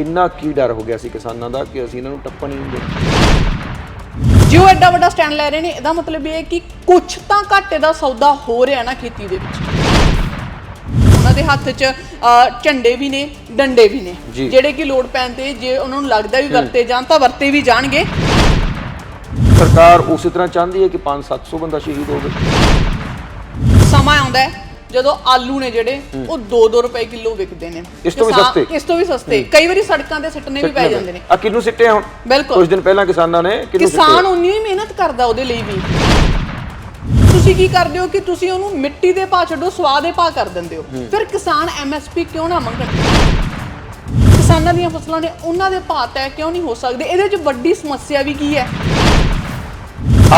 ਇੰਨਾ ਕੀ ਡਰ ਹੋ ਗਿਆ ਸੀ ਕਿਸਾਨਾਂ ਦਾ ਕਿ ਅਸੀਂ ਇਹਨਾਂ ਨੂੰ ਟੱਪਣ ਹੀ ਨਹੀਂ ਦਿੰਦੇ ਜੇ ਉਹ ਐਡਾ ਵੱਡਾ ਸਟੈਂਡ ਲੈ ਰਹੇ ਨੇ ਇਹਦਾ ਮਤਲਬ ਇਹ ਹੈ ਕਿ ਕੁਝ ਤਾਂ ਘਾਟੇ ਦਾ ਸੌਦਾ ਹੋ ਰਿਹਾ ਨਾ ਖੇਤੀ ਦੇ ਵਿੱਚ। ਉਹਨਾਂ ਦੇ ਹੱਥ 'ਚ ਅ, ਝੰਡੇ ਵੀ ਨੇ ਡੰਡੇ ਵੀ ਨੇ। ਜੀ। ਜਿਹੜੇ ਕਿ ਲੋਡ ਪੈਣ ਤੇ ਜੇ ਉਹਨਾਂ ਨੂੰ ਲੱਗਦਾ ਵੀ ਵਰਤੇ ਜਾਣ ਤਾਂ ਵਰਤੇ ਵੀ ਜਾਣਗੇ। ਸਰਕਾਰ ਉਸੇ ਤਰ੍ਹਾਂ ਚਾਹੁੰਦੀ ਹੈ ਕਿ 5-700 ਬੰਦਾ ਸ਼ਹੀਦ ਹੋਵੇ। ਸਮਾਂ ਆਉਂਦਾ ਹੈ। ਜਦੋਂ ਆਲੂ ਨੇ ਜਿਹੜੇ ਉਹ 2-2 ਰੁਪਏ ਕਿਲੋ ਵਿਕਦੇ ਨੇ। ਇਸ ਤੋਂ ਵੀ ਕਿਸਾਨ- ਸਸਤੇ? ਇਸ ਤੋਂ ਵੀ ਸਸਤੇ। ਕਈ ਵਾਰੀ ਸੜਕਾਂ ਤੇ ਸਿੱਟਨੇ ਵੀ ਪੈ ਜਾਂਦੇ ਨੇ। ਆ ਕਿਹਨੂੰ ਸਿੱਟੇ ਹੁਣ? ਬਿਲਕੁਲ। ਕੁਝ ਦਿਨ ਪਹਿਲਾਂ ਕਿਸਾਨਾਂ ਨੇ ਕਿਹਨੂੰ ਕਿਸਾਨ ਸਿੱਟੇ ਉਨੀ ਹੀ ਮਿਹਨਤ ਕਰਦਾ ਉਹਦੇ ਲਈ ਵੀ। ਤੁਸੀਂ ਕੀ ਕਰਦੇ ਹੋ ਕਿ ਤੁਸੀਂ ਉਹਨੂੰ ਮਿੱਟੀ ਦੇ ਭਾਅ ਛੱਡੋ ਸਵਾਦ ਦੇ ਭਾਅ ਕਰ ਦਿੰਦੇ ਹੋ। ਫਿਰ ਕਿਸਾਨ ਐਮਐਸਪੀ ਕਿਉਂ ਨਾ ਮੰਗਣ? ਕਿਸਾਨਾਂ ਦੀਆਂ ਫਸਲਾਂ ਨੇ ਉਹਨਾਂ ਦੇ ਭਾਅ ਤੈਅ ਕਿਉਂ ਨਹੀਂ ਹੋ ਸਕਦੇ? ਇਹਦੇ 'ਚ ਵੱਡੀ ਸਮੱਸਿਆ ਵੀ ਕੀ ਹੈ?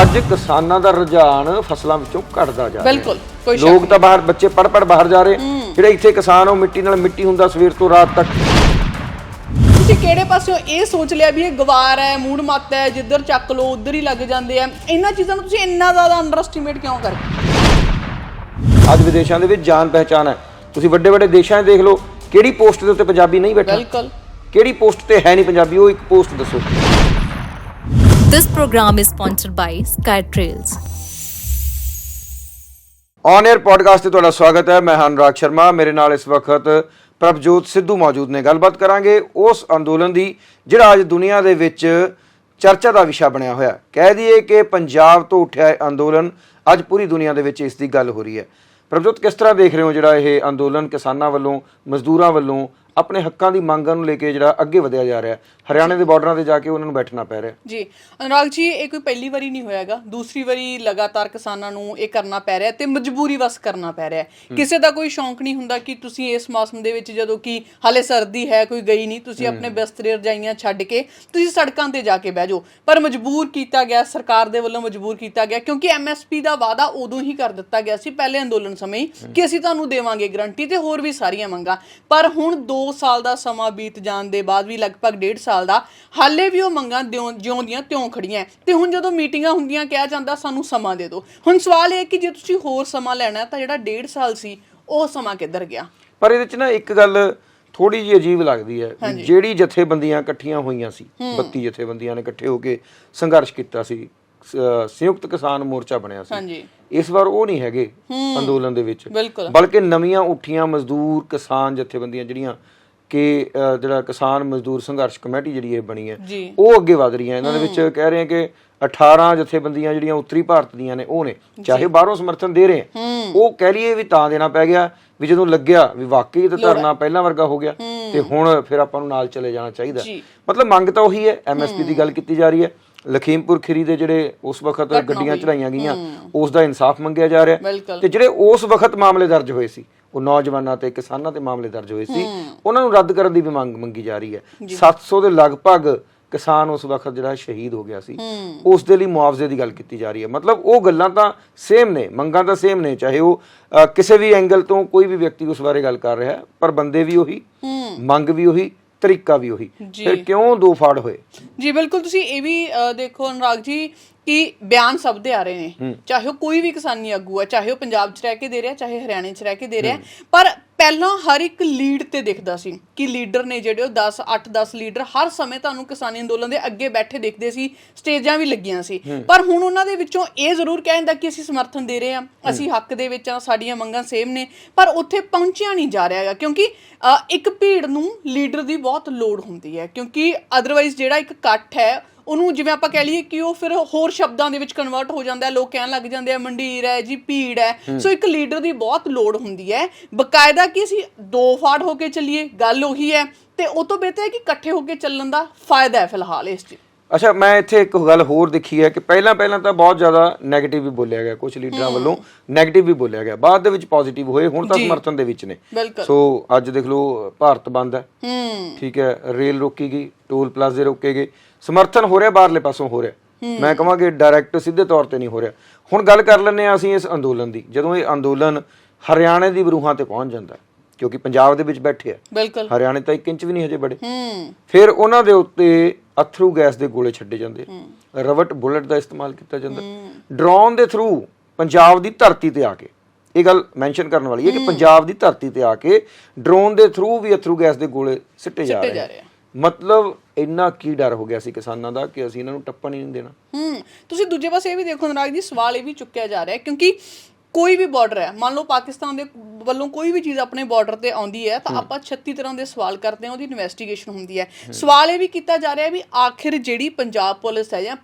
ਅੱਜ ਕਿਸਾਨਾਂ ਦਾ ਰੁਝਾਨ ਫਸਲਾਂ ਵਿੱਚੋਂ ਘਟਦਾ ਜਾ ਰਿਹਾ। ਬਿਲਕੁਲ, ਕੋਈ ਸ਼ੱਕ ਲੋਕ ਤਾਂ ਬਾਹਰ ਬੱਚੇ ਪੜ ਪੜ ਬਾਹਰ ਜਾ ਰਹੇ। ਜਿਹੜੇ ਇੱਥੇ ਕਿਸਾਨ ਉਹ ਮਿੱਟੀ ਨਾਲ ਮਿੱਟੀ ਹੁੰਦਾ ਸਵੇਰ ਤੋਂ ਰਾਤ ਤੱਕ। ਤੁਸੀਂ ਕਿਹੜੇ ਪਾਸਿਓਂ ਇਹ ਸੋਚ ਲਿਆ ਵੀ ਇਹ ਗਵਾਰ ਹੈ ਮੂਡ ਮੱਤ ਹੈ ਜਿੱਧਰ ਚੱਕ ਲੋ ਉਧਰ ਹੀ ਲੱਗ ਜਾਂਦੇ ਆ? ਇਹਨਾਂ ਚੀਜ਼ਾਂ ਨੂੰ ਤੁਸੀਂ ਇੰਨਾ ਜ਼ਿਆਦਾ ਅੰਡਰ ਐਸਟੀਮੇਟ ਕਿਉਂ ਕਰਦੇ ਅੱਜ ਵਿਦੇਸ਼ਾਂ ਦੇ ਵਿੱਚ ਜਾਣ ਪਹਿਚਾਨ ਹੈ। ਤੁਸੀਂ ਵੱਡੇ ਵੱਡੇ ਦੇਸ਼ਾਂ 'ਚ ਦੇਖ ਲਓ ਕਿਹੜੀ ਪੋਸਟ ਦੇ ਉੱਤੇ ਪੰਜਾਬੀ ਨਹੀਂ ਬੈਠਾ? ਬਿਲਕੁਲ। ਕਿਹੜੀ ਪੋਸਟ ਤੇ ਹੈ ਨਹੀਂ ਪੰਜਾਬੀ ਉਹ ਇੱਕ ਪੋਸਟ ਦੱਸੋ। This program is sponsored by SkyTrails. On air podcast ਤੇ ਤੁਹਾਡਾ ਸਵਾਗਤ ਹੈ। ਮੈਂ ਹਾਂ ਅਨੁਰਾਗ ਸ਼ਰਮਾ। ਮੇਰੇ ਨਾਲ ਇਸ ਵਕਤ ਪ੍ਰਭਜੋਤ ਸਿੱਧੂ ਮੌਜੂਦ ਨੇ। ਗੱਲਬਾਤ ਕਰਾਂਗੇ ਉਸ ਅੰਦੋਲਨ ਦੀ, ਜਿਹੜਾ ਅੱਜ ਦੁਨੀਆ ਦੇ ਵਿੱਚ ਚਰਚਾ ਦਾ ਵਿਸ਼ਾ ਬਣਿਆ ਹੋਇਆ ਕਹਿ ਦਈਏ ਕਿ ਪੰਜਾਬ ਤੋਂ ਉੱਠਿਆ ਇਹ ਅੰਦੋਲਨ ਅੱਜ ਪੂਰੀ ਦੁਨੀਆ ਦੇ ਵਿੱਚ ਇਸ ਦੀ ਗੱਲ ਹੋ ਰਹੀ ਹੈ। ਪ੍ਰਭਜੋਤ, ਕਿਸ ਤਰ੍ਹਾਂ ਦੇਖ ਰਹੇ ਹੋ ਜਿਹੜਾ ਇਹ ਅੰਦੋਲਨ ਕਿਸਾਨਾਂ ਵੱਲੋਂ, ਮਜ਼ਦੂਰਾਂ ਵੱਲੋਂ ਆਪਣੇ ਹੱਕਾਂ ਦੀ ਮੰਗਾਂ ਨੂੰ ਲੈ ਕੇ ਜਿਹੜਾ ਅੱਗੇ ਵਧਿਆ ਜਾ ਰਿਹਾ ਹੈ। ਹਰਿਆਣੇ ਦੇ ਬਾਰਡਰਾਂ ਤੇ ਜਾ ਕੇ ਉਹਨਾਂ ਨੂੰ ਬੈਠਣਾ ਪੈ ਰਿਹਾ ਜੀ ਅਨੁਰਾਗ ਜੀ ਇਹ ਕੋਈ ਪਹਿਲੀ ਵਾਰੀ ਨਹੀਂ ਹੋਇਆਗਾ ਦੂਸਰੀ ਵਾਰੀ ਲਗਾਤਾਰ ਕਿਸਾਨਾਂ ਨੂੰ ਇਹ ਕਰਨਾ ਪੈ ਰਿਹਾ ਤੇ ਮਜਬੂਰੀ ਵਸ ਕਰਨਾ ਪੈ ਰਿਹਾ। ਕਿਸੇ ਦਾ ਕੋਈ ਸ਼ੌਂਕ ਨਹੀਂ ਹੁੰਦਾ ਕਿ ਤੁਸੀਂ ਇਸ ਮੌਸਮ ਦੇ ਵਿੱਚ ਜਦੋਂ ਕਿ ਹਾਲੇ ਸਰਦੀ ਹੈ ਕੋਈ ਗਈ ਨਹੀਂ ਤੁਸੀਂ ਆਪਣੇ ਬਿਸਤਰੇ ਰਜਾਈਆਂ ਛੱਡ ਕੇ ਤੁਸੀਂ ਸੜਕਾਂ ਤੇ ਜਾ ਕੇ ਬਹਿ ਜਾਓ। ਪਰ ਮਜਬੂਰ ਕੀਤਾ ਗਿਆ ਸਰਕਾਰ ਦੇ ਵੱਲੋਂ ਮਜਬੂਰ ਕੀਤਾ ਗਿਆ ਕਿਉਂਕਿ ਐਮਐਸਪੀ ਦਾ ਵਾਅਦਾ ਉਦੋਂ ਹੀ ਕਰ ਦਿੱਤਾ ਗਿਆ ਸੀ ਪਹਿਲੇ ਅੰਦੋਲਨ ਸਮੇਂ ਕਿ ਅਸੀਂ ਤੁਹਾਨੂੰ ਦੇਵਾਂਗੇ ਗਰੰਟੀ ਤੇ ਹੋਰ ਵੀ ਸਾਰੀਆਂ ਮੰਗਾਂ। ਪਰ ਹੁਣ 2 ਸਾਲ ਦਾ ਸਮਾਂ ਬੀਤ ਜਾਣ ਦੇ ਬਾਅਦ ਵੀ ਲਗਭਗ 1.5 ਸਾਲ ਦਾ ਹਾਲੇ ਵੀ ਉਹ ਮੰਗਾਂ ਜਿਉਂ ਦੀਆਂ ਤਿਉਂ ਖੜੀਆਂ। ਤੇ ਹੁਣ ਜਦੋਂ ਮੀਟਿੰਗਾਂ ਹੁੰਦੀਆਂ ਕਿਹਾ ਜਾਂਦਾ ਸਾਨੂੰ ਸਮਾਂ ਦੇ ਦਿਓ। ਹੁਣ ਸਵਾਲ ਇਹ ਹੈ ਕਿ ਜੇ ਤੁਸੀਂ ਹੋਰ ਸਮਾਂ ਲੈਣਾ ਤਾਂ ਜਿਹੜਾ 1.5 ਸਾਲ ਸੀ ਉਹ ਸਮਾਂ ਕਿੱਧਰ ਗਿਆ? ਪਰ ਇਹਦੇ ਚ ਨਾ ਇੱਕ ਗੱਲ ਥੋੜੀ ਜਿਹੀ ਅਜੀਬ ਲੱਗਦੀ ਹੈ। ਜਿਹੜੀ ਜਥੇਬੰਦੀਆਂ ਇਕੱਠੀਆਂ ਹੋਈਆਂ ਸੀ 32 ਜਥੇਬੰਦੀਆਂ ਨੇ ਇਕੱਠੇ ਹੋ ਕੇ ਸੰਘਰਸ਼ ਕੀਤਾ ਸੀ ਸ- ਸੰਯੁਕਤ ਕਿਸਾਨ ਮੋਰਚਾ ਬਣਿਆ ਸੀ। ਹਾਂਜੀ। ਇਸ ਵਾਰ ਉਹ ਨਹੀਂ ਹੈਗੇ ਅੰਦੋਲਨ ਦੇ ਵਿੱਚ। ਬਲਕਿ ਨਵੀਆਂ ਉੱਠੀਆਂ ਮਜ਼ਦੂਰ ਕਿਸਾਨ ਜਥੇਬੰਦੀਆਂ ਜਿਹੜੀਆਂ ਕਿ ਜਿਹੜਾ ਕਿਸਾਨ ਮਜ਼ਦੂਰ ਸੰਘਰਸ਼ ਕਮੇਟੀ ਜਿਹੜੀ ਇਹ ਬਣੀ ਹੈ ਉਹ ਅੱਗੇ ਵਧ ਰਹੀਆਂ। ਇਹਨਾਂ ਦੇ ਵਿੱਚ ਕਹਿ ਰਹੇ ਆ ਕਿ 18 ਜਥੇਬੰਦੀਆਂ ਜਿਹੜੀਆਂ ਉੱਤਰੀ ਭਾਰਤ ਦੀਆਂ ਨੇ ਉਹ ਨੇ। ਚਾਹੇ ਬਾਹਰੋਂ ਸਮਰਥਨ ਦੇ ਰਹੇ ਉਹ ਕਹਿ ਲਈਏ ਵੀ ਤਾਂ ਦੇਣਾ ਪੈ ਗਿਆ ਵੀ ਜਦੋਂ ਲੱਗਿਆ ਵੀ ਵਾਕਈ ਤਾਂ ਧਰਨਾ ਪਹਿਲਾਂ ਵਰਗਾ ਹੋ ਗਿਆ ਤੇ ਹੁਣ ਫਿਰ ਆਪਾਂ ਨੂੰ ਨਾਲ ਚਲੇ ਜਾਣਾ ਚਾਹੀਦਾ। ਮਤਲਬ ਮੰਗ ਤਾਂ ਉਹੀ ਹੈ। ਐਮਐਸਪੀ ਦੀ ਗੱਲ ਕੀਤੀ ਜਾ ਰਹੀ ਹੈ। ਲਖੀਮਪੁਰ ਖੀਰੀ ਦੇ ਜਿਹੜੇ ਉਸ ਵਕਤ ਗੱਡੀਆਂ ਚੜਾਈਆਂ ਗਈਆਂ ਉਸ ਦਾ ਇਨਸਾਫ ਮੰਗਿਆ ਜਾ ਰਿਹਾ। ਤੇ ਜਿਹੜੇ ਉਸ ਵਕਤ ਮਾਮਲੇ ਦਰਜ ਹੋਏ ਸੀ ਉਹ ਨੌਜਵਾਨਾਂ ਤੇ ਕਿਸਾਨਾਂ ਤੇ ਮਾਮਲੇ ਦਰਜ ਹੋਏ ਸੀ ਉਹਨਾਂ ਨੂੰ ਰੱਦ ਕਰਨ ਦੀ ਵੀ ਮੰਗ ਮੰਗੀ ਜਾ ਰਹੀ ਹੈ। 700 ਦੇ ਲਗਭਗ ਕਿਸਾਨ ਉਸ ਵਕਤ ਜਿਹੜਾ ਸ਼ਹੀਦ ਹੋ ਗਿਆ ਸੀ ਉਸ ਦੇ ਲਈ ਮੁਆਵਜ਼ੇ ਦੀ ਗੱਲ ਕੀਤੀ ਜਾ ਰਹੀ ਹੈ। ਮਤਲਬ ਉਹ ਗੱਲਾਂ ਤਾਂ ਸੇਮ ਨੇ ਮੰਗਾਂ ਤਾਂ ਸੇਮ ਨੇ ਚਾਹੇ ਉਹ ਕਿਸੇ ਵੀ ਐਂਗਲ ਤੋਂ ਕੋਈ ਵੀ ਵਿਅਕਤੀ ਉਸ ਬਾਰੇ ਗੱਲ ਕਰ ਰਿਹਾ ਪਰ ਬੰਦੇ ਵੀ ਉਹੀ ਮੰਗ ਵੀ ਉਹੀ ਤਰੀਕਾ ਵੀ ਉਹੀ। ਫਿਰ ਕਿਉਂ ਦੋ ਫਾੜ ਹੋਏ? ਜੀ ਬਿਲਕੁਲ ਤੁਸੀਂ ਇਹ ਵੀ ਦੇਖੋ ਅਨੁਰਾਗ ਜੀ ਕਿ ਬਿਆਨ ਸਭ ਦੇ ਆ ਰਹੇ ਨੇ। ਚਾਹੇ ਉਹ ਕੋਈ ਵੀ ਕਿਸਾਨੀ ਆਗੂ ਹੈ ਚਾਹੇ ਉਹ ਪੰਜਾਬ 'ਚ ਰਹਿ ਕੇ ਦੇ ਰਿਹਾ ਚਾਹੇ ਹਰਿਆਣੇ 'ਚ ਰਹਿ ਕੇ ਦੇ ਰਿਹਾ। ਪਰ ਪਹਿਲਾਂ ਹਰ ਇੱਕ ਲੀਡ ਤੇ ਦਿਖਦਾ ਸੀ ਕਿ ਲੀਡਰ ਨੇ ਜਿਹੜੇ ਉਹ 10 8 10 ਲੀਡਰ ਹਰ ਸਮੇਂ ਤੁਹਾਨੂੰ ਕਿਸਾਨੀ ਅੰਦੋਲਨ ਦੇ ਅੱਗੇ ਬੈਠੇ ਦਿਖਦੇ ਸੀ ਸਟੇਜਾਂ ਵੀ ਲੱਗੀਆਂ ਸੀ। ਪਰ ਹੁਣ ਉਹਨਾਂ ਦੇ ਵਿੱਚੋਂ ਇਹ ਜ਼ਰੂਰ ਕਹਿ ਜਾਂਦਾ ਕਿ ਅਸੀਂ ਸਮਰਥਨ ਦੇ ਰਹੇ ਹਾਂ ਅਸੀਂ ਹੱਕ ਦੇ ਵਿੱਚ ਆ ਸਾਡੀਆਂ ਮੰਗਾਂ ਸੇਮ ਨੇ ਪਰ ਉੱਥੇ ਪਹੁੰਚਿਆ ਨਹੀਂ ਜਾ ਰਿਹਾ ਹੈਗਾ ਕਿਉਂਕਿ ਅ, ਇੱਕ ਭੀੜ ਨੂੰ ਲੀਡਰ ਦੀ ਬਹੁਤ ਲੋੜ ਹੁੰਦੀ ਹੈ ਕਿਉਂਕਿ ਅਦਰਵਾਈਜ਼ ਜਿਹੜਾ ਇੱਕ ਇਕੱਠ ਹੈ ਉਹਨੂੰ ਜਿਵੇਂ ਆਪਾਂ ਕਹਿ ਲਈਏ ਕਿ ਉਹ ਫਿਰ ਹੋਰ ਸ਼ਬਦਾਂ ਦੇ ਵਿੱਚ ਕਨਵਰਟ ਹੋ ਜਾਂਦਾ ਹੈ ਲੋਕ ਕਹਿਣ ਲੱਗ ਜਾਂਦੇ ਆ ਮੰਡੀਰ ਹੈ ਜੀ ਭੀੜ ਹੈ। ਸੋ ਇੱਕ ਲੀਡਰ ਦੀ ਬਹੁਤ ਲੋੜ ਹੁੰਦੀ ਹੈ। ਬਕਾਇਦਾ ਕਿ ਅਸੀਂ ਦੋ ਫਾੜ ਹੋ ਕੇ ਚੱਲੀਏ ਗੱਲ ਉਹੀ ਹੈ। ਤੇ ਉਹ ਤੋਂ ਬਿਹਤਰ ਹੈ ਕਿ ਇਕੱਠੇ ਹੋ ਕੇ ਚੱਲਣ ਦਾ ਫਾਇਦਾ ਹੈ ਫਿਲਹਾਲ ਇਸ 'ਚ। ਅੱਛਾ ਮੈਂ ਇੱਥੇ ਇੱਕ ਗੱਲ ਹੋਰ ਦੇਖੀ ਹੈ ਕਿ ਪਹਿਲਾਂ ਪਹਿਲਾਂ ਤਾਂ ਬਹੁਤ ਜ਼ਿਆਦਾ 네ਗੇਟਿਵ ਵੀ ਬੋਲਿਆ ਗਿਆ ਕੁਝ ਲੀਡਰਾਂ ਵੱਲੋਂ 네ਗੇਟਿਵ ਵੀ ਬੋਲਿਆ ਗਿਆ। ਬਾਅਦ ਦੇ ਵਿੱਚ ਪੋਜ਼ਿਟਿਵ ਹੋਏ ਹੁਣ ਤਾਂ ਸਮਰਥਨ ਦੇ ਵਿੱਚ ਨੇ। ਸੋ ਅੱਜ ਦੇਖ ਲਓ ਭਾਰਤ ਬੰਦ ਹੈ। ਹੂੰ। ਠੀਕ ਹੈ ਰੇਲ ਰੋਕੀ ਗਈ ਟੋਲ ਪਲਾਜ਼ੇ ਰੋਕੇ ਗਏ। ਸਮਰਥਨ ਹੋ ਰਿਹਾ ਬਾਹਰਲੇ ਪਾਸੋਂ ਹੋ ਰਿਹਾ। ਮੈਂ ਕਹਾਂਗੇ ਡਾਇਰੈਕਟ ਸਿੱਧੇ ਤੌਰ ਤੇ ਨਹੀਂ ਹੋ ਰਿਹਾ। ਹੁਣ ਗੱਲ ਕਰ ਲੈਂਦੇ ਆ ਅਸੀਂ ਇਸ ਅੰਦੋਲਨ ਦੀ। ਜਦੋਂ ਇਹ ਅੰਦੋਲਨ ਹਰਿਆਣੇ ਦੀ ਬਰੂਹਾਂ ਤੇ ਪਹੁੰਚ ਜਾਂਦਾ ਕਿਉਂਕਿ ਪੰਜਾਬ ਦੇ ਵਿੱਚ ਬੈਠੇ ਆ। ਹਰਿਆਣੇ ਤਾਂ 1 ਇੰਚ ਵੀ ਨਹੀਂ ਹਜੇ ਬੜੇ। ਫਿਰ ਉਹਨਾਂ ਦੇ ਉੱਤੇ ਅਥਰੂ ਗੈਸ ਦੇ ਗੋਲੇ ਛੱਡੇ ਜਾਂਦੇ ਰਵਟ ਬੁਲਟ ਦਾ ਇਸਤੇਮਾਲ ਕੀਤਾ ਜਾਂਦਾ ਡਰੋਨ ਦੇ ਥਰੂ ਪੰਜਾਬ ਦੀ ਧਰਤੀ ਤੇ ਆ ਕੇ ਇਹ ਗੱਲ ਮੈਂਸ਼ਨ ਕਰਨ ਵਾਲੀ ਹੈ ਕਿ ਪੰਜਾਬ ਦੀ ਧਰਤੀ ਤੇ ਆ ਕੇ ਡਰੋਨ ਦੇ ਥਰੂ ਵੀ ਅਥਰੂ ਗੈਸ ਦੇ ਗੋਲੇ ਸਿੱਟੇ ਜਾ ਰਹੇ। ਮਤਲਬ ਇੰਨਾ ਕੀ ਡਰ ਹੋ ਗਿਆ ਸੀ ਕਿਸਾਨਾਂ ਦਾ ਕਿ ਅਸੀਂ ਇਹਨਾਂ ਨੂੰ ਟੱਪਣ ਹੀ ਨਹੀਂ ਦੇਣਾ? ਹੂੰ ਤੁਸੀਂ ਦੂਜੇ ਪਾਸੇ ਇਹ ਵੀ ਦੇਖੋ ਅਨੁਰਾਗ ਜੀ ਸਵਾਲ ਇਹ ਵੀ ਚੁੱਕਿਆ ਜਾ ਰਿਹਾ ਹੈ ਕਿਉਂਕਿ ਕੋਈ ਵੀ ਬਾਰਡਰ ਹੈ ਮੰਨ ਲਓ ਪਾਕਿਸਤਾਨ ਦੇ ਵੱਲੋਂ ਕੋਈ ਵੀ ਚੀਜ਼ ਆਪਣੇ ਬਾਰਡਰ ਤੇ ਆਉਂਦੀ ਹੈ ਤਾਂ ਆਪਾਂ 36 ਤਰ੍ਹਾਂ ਦੇ ਸਵਾਲ ਕਰਦੇ ਹਾਂ ਉਹਦੀ ਇਨਵੈਸਟੀਗੇਸ਼ਨ ਹੁੰਦੀ ਹੈ। ਸਵਾਲ ਇਹ ਵੀ ਕੀਤਾ ਜਾ ਰਿਹਾ ਹੈ ਵੀ ਆਖਿਰ ਜਿਹੜੀ ਪੰਜਾਬ ਪੁਲਿਸ ਹੈ ਜਾਂ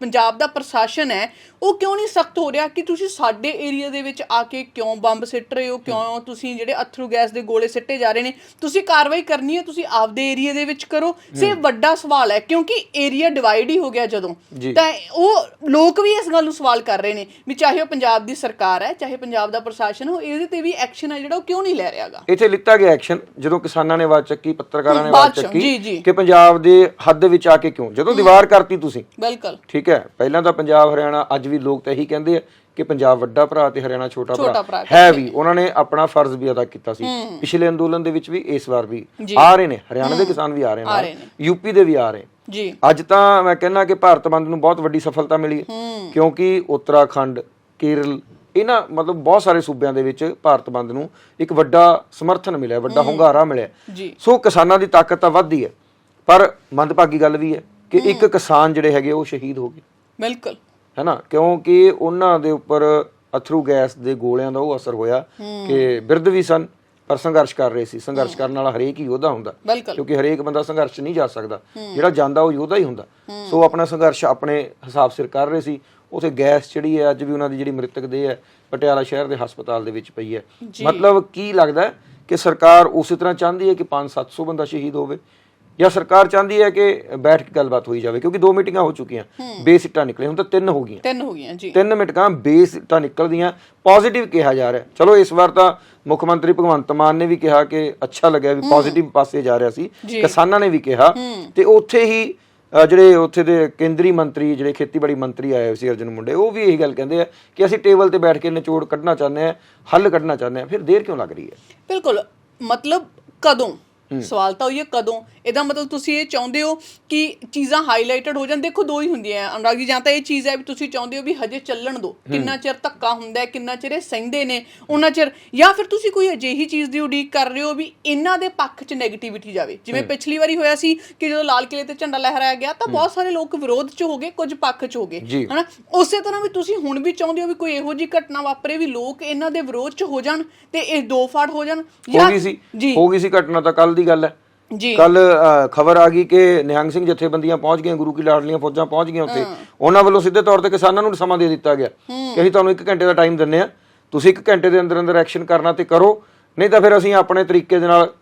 ਪੰਜਾਬ ਦਾ ਪ੍ਰਸ਼ਾਸਨ ਹੈ ਉਹ ਕਿਉਂ ਨਹੀਂ ਸਖਤ ਹੋ ਰਿਹਾ ਕਿ ਤੁਸੀਂ ਸਾਡੇ ਏਰੀਆ ਦੇ ਵਿੱਚ ਆ ਕੇ ਕਿਉਂ ਬੰਬ ਸਿੱਟ ਰਹੇ ਹੋ? ਕਿਉਂ ਤੁਸੀਂ ਜਿਹੜੇ ਅਥਰੂ ਗੈਸ ਦੇ ਗੋਲੇ ਸਿੱਟੇ ਜਾ ਰਹੇ ਨੇ? ਤੁਸੀਂ ਕਾਰਵਾਈ ਕਰਨੀ ਹੈ ਤੁਸੀਂ ਆਪਦੇ ਏਰੀਆ ਦੇ ਵਿੱਚ ਕਰੋ। ਸੇ ਵੱਡਾ ਸਵਾਲ ਹੈ ਕਿਉਂਕਿ ਏਰੀਆ ਡਿਵਾਈਡ ਹੀ ਹੋ ਗਿਆ ਜਦੋਂ। ਤਾਂ ਉਹ ਲੋਕ ਵੀ ਇਸ ਗੱਲ ਨੂੰ ਸਵਾਲ ਕਰ ਰਹੇ ਨੇ ਵੀ ਚਾਹੇ ਉਹ ਪੰਜਾਬ ਦੀ ਸਰਕਾਰ ਹੈ ਚਾਹੇ ਪੰਜਾਬ ਦਾ ਪ੍ਰਸ਼ਾਸਨ ਹੋ ਇਹਦੇ ਤੇ ਵੀ ਐਕਸ਼ਨ ਹੈ ਜਿਹੜਾ ਉਹ ਕਿਉਂ ਨਹੀਂ ਲੈ ਰਿਹਾਗਾ ਇੱਥੇ ਲਿੱਤਾ ਗਿਆ ਐਕਸ਼ਨ ਜਦੋਂ ਕਿਸਾਨਾਂ ਨੇ ਆਵਾਜ਼ ਚੱਕੀ ਪੱਤਰਕਾਰਾਂ ਨੇ ਆਵਾਜ਼ ਚੱਕੀ। ਕਿ ਪੰਜਾਬ ਦੇ ਹੱਦ ਵਿੱਚ ਆ ਕੇ ਕਿਉਂ? ਜਦੋਂ ਦੀਵਾਰ ਕਰਤੀ ਤੁਸੀਂ। ਬਿਲਕੁਲ। ਠੀਕ ਹੈ ਪਹਿਲਾਂ ਤਾਂ ਪੰਜਾਬ ਹਰਿਆਣਾ ਅੱਜ ਵੀ ਲੋਕ ਤਾਂ ਇਹੀ ਕਹਿੰਦੇ ਆ ਕਿ ਪੰਜਾਬ ਵੱਡਾ ਭਰਾ ਤੇ ਹਰਿਆਣਾ ਛੋਟਾ ਭਰਾ। ਹੈ ਵੀ ਉਹਨਾਂ ਨੇ ਆਪਣਾ ਫਰਜ਼ ਵੀ ਅਦਾ ਕੀਤਾ ਸੀ। ਪਿਛਲੇ ਅੰਦੋਲਨ ਦੇ ਵਿੱਚ ਵੀ ਇਸ ਵਾਰ ਵੀ ਆ ਰਹੇ ਨੇ ਹਰਿਆਣਾ ਦੇ ਕਿਸਾਨ ਵੀ ਆ ਰਹੇ ਨੇ। ਯੂਪੀ ਦੇ ਵੀ ਆ ਰਹੇ। ਜੀ। ਅੱਜ ਤਾਂ ਮੈਂ ਕਹਿੰਦਾ ਕਿ ਭਾਰਤ ਬੰਦ ਨੂੰ ਬਹੁਤ ਵੱਡੀ ਸਫਲਤਾ ਮਿਲੀ ਹੈ ਕਿਉਂਕਿ ਉੱਤਰਾਖੰਡ ਕੇਰਲ ਇਹਨਾਂ ਮਤਲਬ ਬਹੁਤ ਸਾਰੇ ਸੂਬਿਆਂ ਦੇ ਵਿੱਚ ਭਾਰਤ ਬੰਦ ਨੂੰ ਇੱਕ ਵੱਡਾ ਸਮਰਥਨ ਮਿਲਿਆ ਵੱਡਾ ਹੁੰਗਾਰਾ ਮਿਲਿਆ। ਸੋ ਕਿਸਾਨਾਂ ਦੀ ਤਾਕਤ ਤਾਂ ਵੱਧਦੀ ਹੈ ਪਰ ਮੰਦਭਾਗੀ ਗੱਲ ਵੀ ਹੈ ਕਿ ਇੱਕ ਕਿਸਾਨ ਜਿਹੜੇ ਹੈਗੇ ਉਹ ਸ਼ਹੀਦ ਹੋ ਗਏ। ਬਿਲਕੁਲ। ਹੈਨਾ? ਕਿਉਂਕਿ ਉਹਨਾਂ ਦੇ ਉੱਪਰ ਅਥਰੂ ਗੈਸ ਦੇ ਗੋਲਿਆਂ ਦਾ ਉਹ ਅਸਰ ਹੋਇਆ ਕਿ ਬਿਰਧ ਵੀ ਸਨ ਪਰ ਸੰਘਰਸ਼ ਕਰ ਰਹੇ ਸੀ। ਸੰਘਰਸ਼ ਕਰਨ ਵਾਲਾ ਹਰੇਕ ਹੀ ਯੋਧਾ ਹੁੰਦਾ। ਕਿਉਂਕਿ ਹਰੇਕ ਬੰਦਾ ਸੰਘਰਸ਼ ਨਹੀਂ ਜਾ ਸਕਦਾ। ਜਿਹੜਾ ਜਾਂਦਾ ਉਹ ਯੋਧਾ ਹੀ ਹੁੰਦਾ। ਸੋ ਆਪਣਾ ਸੰਘਰਸ਼ ਆਪਣੇ ਹਿਸਾਬ ਸਿਰ ਕਰ ਰਹੇ ਸੀ। ਉਥੇ ਗੈਸ ਜਿਹੜੀ ਹੈ ਅੱਜ ਵੀ ਉਹਨਾਂ ਦੀ ਜਿਹੜੀ ਮ੍ਰਿਤਕ ਦੇਹ ਹੈ ਪਟਿਆਲਾ ਸ਼ਹਿਰ ਦੇ ਹਸਪਤਾਲ ਦੇ ਵਿੱਚ ਪਈ ਹੈ। ਮਤਲਬ ਕੀ ਲੱਗਦਾ ਕਿ ਸਰਕਾਰ ਉਸੇ ਤਰ੍ਹਾਂ ਚਾਹੁੰਦੀ ਹੈ ਕਿ 5-700 ਬੰਦਾ ਸ਼ਹੀਦ ਹੋਵੇ? ਜਾਂ ਸਰਕਾਰ ਚਾਹੁੰਦੀ ਹੈ ਕਿ ਬੈਠ ਕੇ ਗੱਲਬਾਤ ਹੋਈ ਜਾਵੇ ਕਿਉਂਕਿ ਦੋ ਮੀਟਿੰਗਾਂ ਹੋ ਚੁੱਕੀਆਂ ਬੇਸਿੱਟਾਂ ਨਿਕਲੇ ਹੁਣ ਤਾਂ ਤਿੰਨ ਹੋ ਗਈਆਂ। ਤਿੰਨ ਹੋ ਗਈਆਂ ਜੀ। ਤਿੰਨ ਮਿੰਟਾਂ ਬੇਸ ਤਾਂ ਨਿਕਲਦੀਆਂ ਪੋਜ਼ਿਟਿਵ ਕਿਹਾ ਜਾ ਰਿਹਾ। ਚਲੋ ਇਸ ਵਾਰ ਤਾਂ ਮੁੱਖ ਮੰਤਰੀ ਭਗਵੰਤ ਮਾਨ ਨੇ ਵੀ ਕਿਹਾ ਕਿ ਅੱਛਾ ਲੱਗਿਆ ਵੀ ਪੋਜ਼ਿਟਿਵ ਪਾਸੇ ਜਾ ਰਿਹਾ ਸੀ। ਕਿਸਾਨਾਂ ਨੇ ਵੀ ਕਿਹਾ। ਤੇ ਉੱਥੇ ਹੀ ਜਿਹੜੇ ਉੱਥੇ ਦੇ ਕੇਂਦਰੀ ਮੰਤਰੀ ਜਿਹੜੇ ਖੇਤੀਬਾੜੀ ਮੰਤਰੀ ਆਏ ਹੋਏ ਸੀ ਅਰਜਨ ਮੁੰਡੇ ਉਹ ਵੀ ਇਹੀ ਗੱਲ ਕਹਿੰਦੇ ਆ ਕਿ ਅਸੀਂ ਟੇਬਲ ਤੇ ਬੈਠ ਕੇ ਨਿਚੋੜ ਕੱਢਣਾ ਚਾਹੁੰਦੇ ਆ ਹੱਲ ਕੱਢਣਾ ਚਾਹੁੰਦੇ ਆ ਫਿਰ ਦੇਰ ਕਿਉਂ ਲੱਗ ਰਹੀ ਹੈ? ਬਿਲਕੁਲ। ਮਤਲਬ ਕਦੋਂ? ਸਵਾਲ ਤਾਂ ਉਹ ਇਹ ਕਦੋਂ? ਇਹਦਾ ਮਤਲਬ ਤੁਸੀਂ ਇਹ ਚਾਹੁੰਦੇ ਹੋ ਕਿ ਚੀਜ਼ਾਂ ਹਾਈਲਾਈਟਡ ਹੋ ਜਾਣ। ਦੇਖੋ ਦੋ ਹੀ ਹੁੰਦੀਆਂ ਅਨੁਰਾਗ ਜੀ ਜਾਂ ਤਾਂ ਇਹ ਚੀਜ਼ ਹੈ ਵੀ ਤੁਸੀਂ ਚਾਹੁੰਦੇ ਹੋ ਵੀ ਹਜੇ ਚੱਲਣ ਦਿਓ ਕਿੰਨਾ ਚਿਰ ਧੱਕਾ ਹੁੰਦਾ ਹੈ ਕਿੰਨਾ ਚਿਰ ਇਹ ਸਹਿੰਦੇ ਨੇ ਉਹਨਾਂ ਚਿਰ। ਜਾਂ ਫਿਰ ਤੁਸੀਂ ਕੋਈ ਅਜਿਹੀ ਚੀਜ਼ ਦੀ ਉਡੀਕ ਕਰ ਰਹੇ ਹੋ ਵੀ ਇਹਨਾਂ ਦੇ ਪੱਖ 'ਚ ਨੈਗੇਟਿਵਿਟੀ ਜਾਵੇ। ਜਿਵੇਂ ਪਿਛਲੀ ਵਾਰੀ ਹੋਇਆ ਸੀ ਕਿ ਜਦੋਂ ਲਾਲ ਕਿਲੇ ਤੇ ਝੰਡਾ ਲਹਿਰਾਇਆ ਗਿਆ ਤਾਂ ਬਹੁਤ ਸਾਰੇ ਲੋਕ ਵਿਰੋਧ 'ਚ ਹੋ ਗਏ ਕੁਝ ਪੱਖ 'ਚ ਹੋ ਗਏ। ਜੀ। ਹਨਾ? ਉਸੇ ਤਰ੍ਹਾਂ ਵੀ ਤੁਸੀਂ ਹੁਣ ਵੀ ਚਾਹੁੰਦੇ ਹੋ ਵੀ ਕੋਈ ਇਹੋ ਜਿਹੀ ਘਟਨਾ ਵਾਪਰੇ ਵੀ ਲੋਕ ਇਹਨਾਂ ਦੇ ਵਿਰੋਧ 'ਚ ਹੋ ਜਾਣ ਤੇ ਇਹ ਦੋ ਫਾੜ ਹੋ ਜਾਣ ਹੋ ਗਈ ਸੀ। ਜੀ। ਹੋ ਗਈ ਸੀ ਘਟਨਾ ਤਾਂ ਕੱਲ ਦੀ ਗੱਲ ਹੈ। ਜੀ। ਕੱਲ ਖਬਰ ਆ ਗਈ ਕਿ ਨਿਹੰਗ ਸਿੰਘ ਜਥੇਬੰਦੀਆਂ ਪਹੁੰਚ ਗਈਆਂ ਗੁਰੂ ਕੀ ਲਾਡਲੀਆਂ ਫੌਜਾਂ ਪਹੁੰਚ ਗਈਆਂ ਉੱਥੇ। ਉਹਨਾਂ ਵੱਲੋਂ ਸਿੱਧੇ ਤੌਰ ਤੇ ਕਿਸਾਨਾਂ ਨੂੰ ਸਮਾਂ ਦੇ ਦਿੱਤਾ ਗਿਆ ਕਿ ਅਸੀਂ ਤੁਹਾਨੂੰ 1 ਘੰਟੇ ਦਾ ਟਾਈਮ ਦਿੰਨੇ ਆ ਤੁਸੀਂ 1 ਘੰਟੇ ਦੇ ਅੰਦਰ ਅੰਦਰ ਐਕਸ਼ਨ ਕਰਨਾ ਤੇ ਕਰੋ। ਨਹੀਂ ਤਾਂ ਫਿਰ ਅਸੀਂ ਆਪਣੇ ਤਰੀਕੇ ਦੇ ਨਾਲ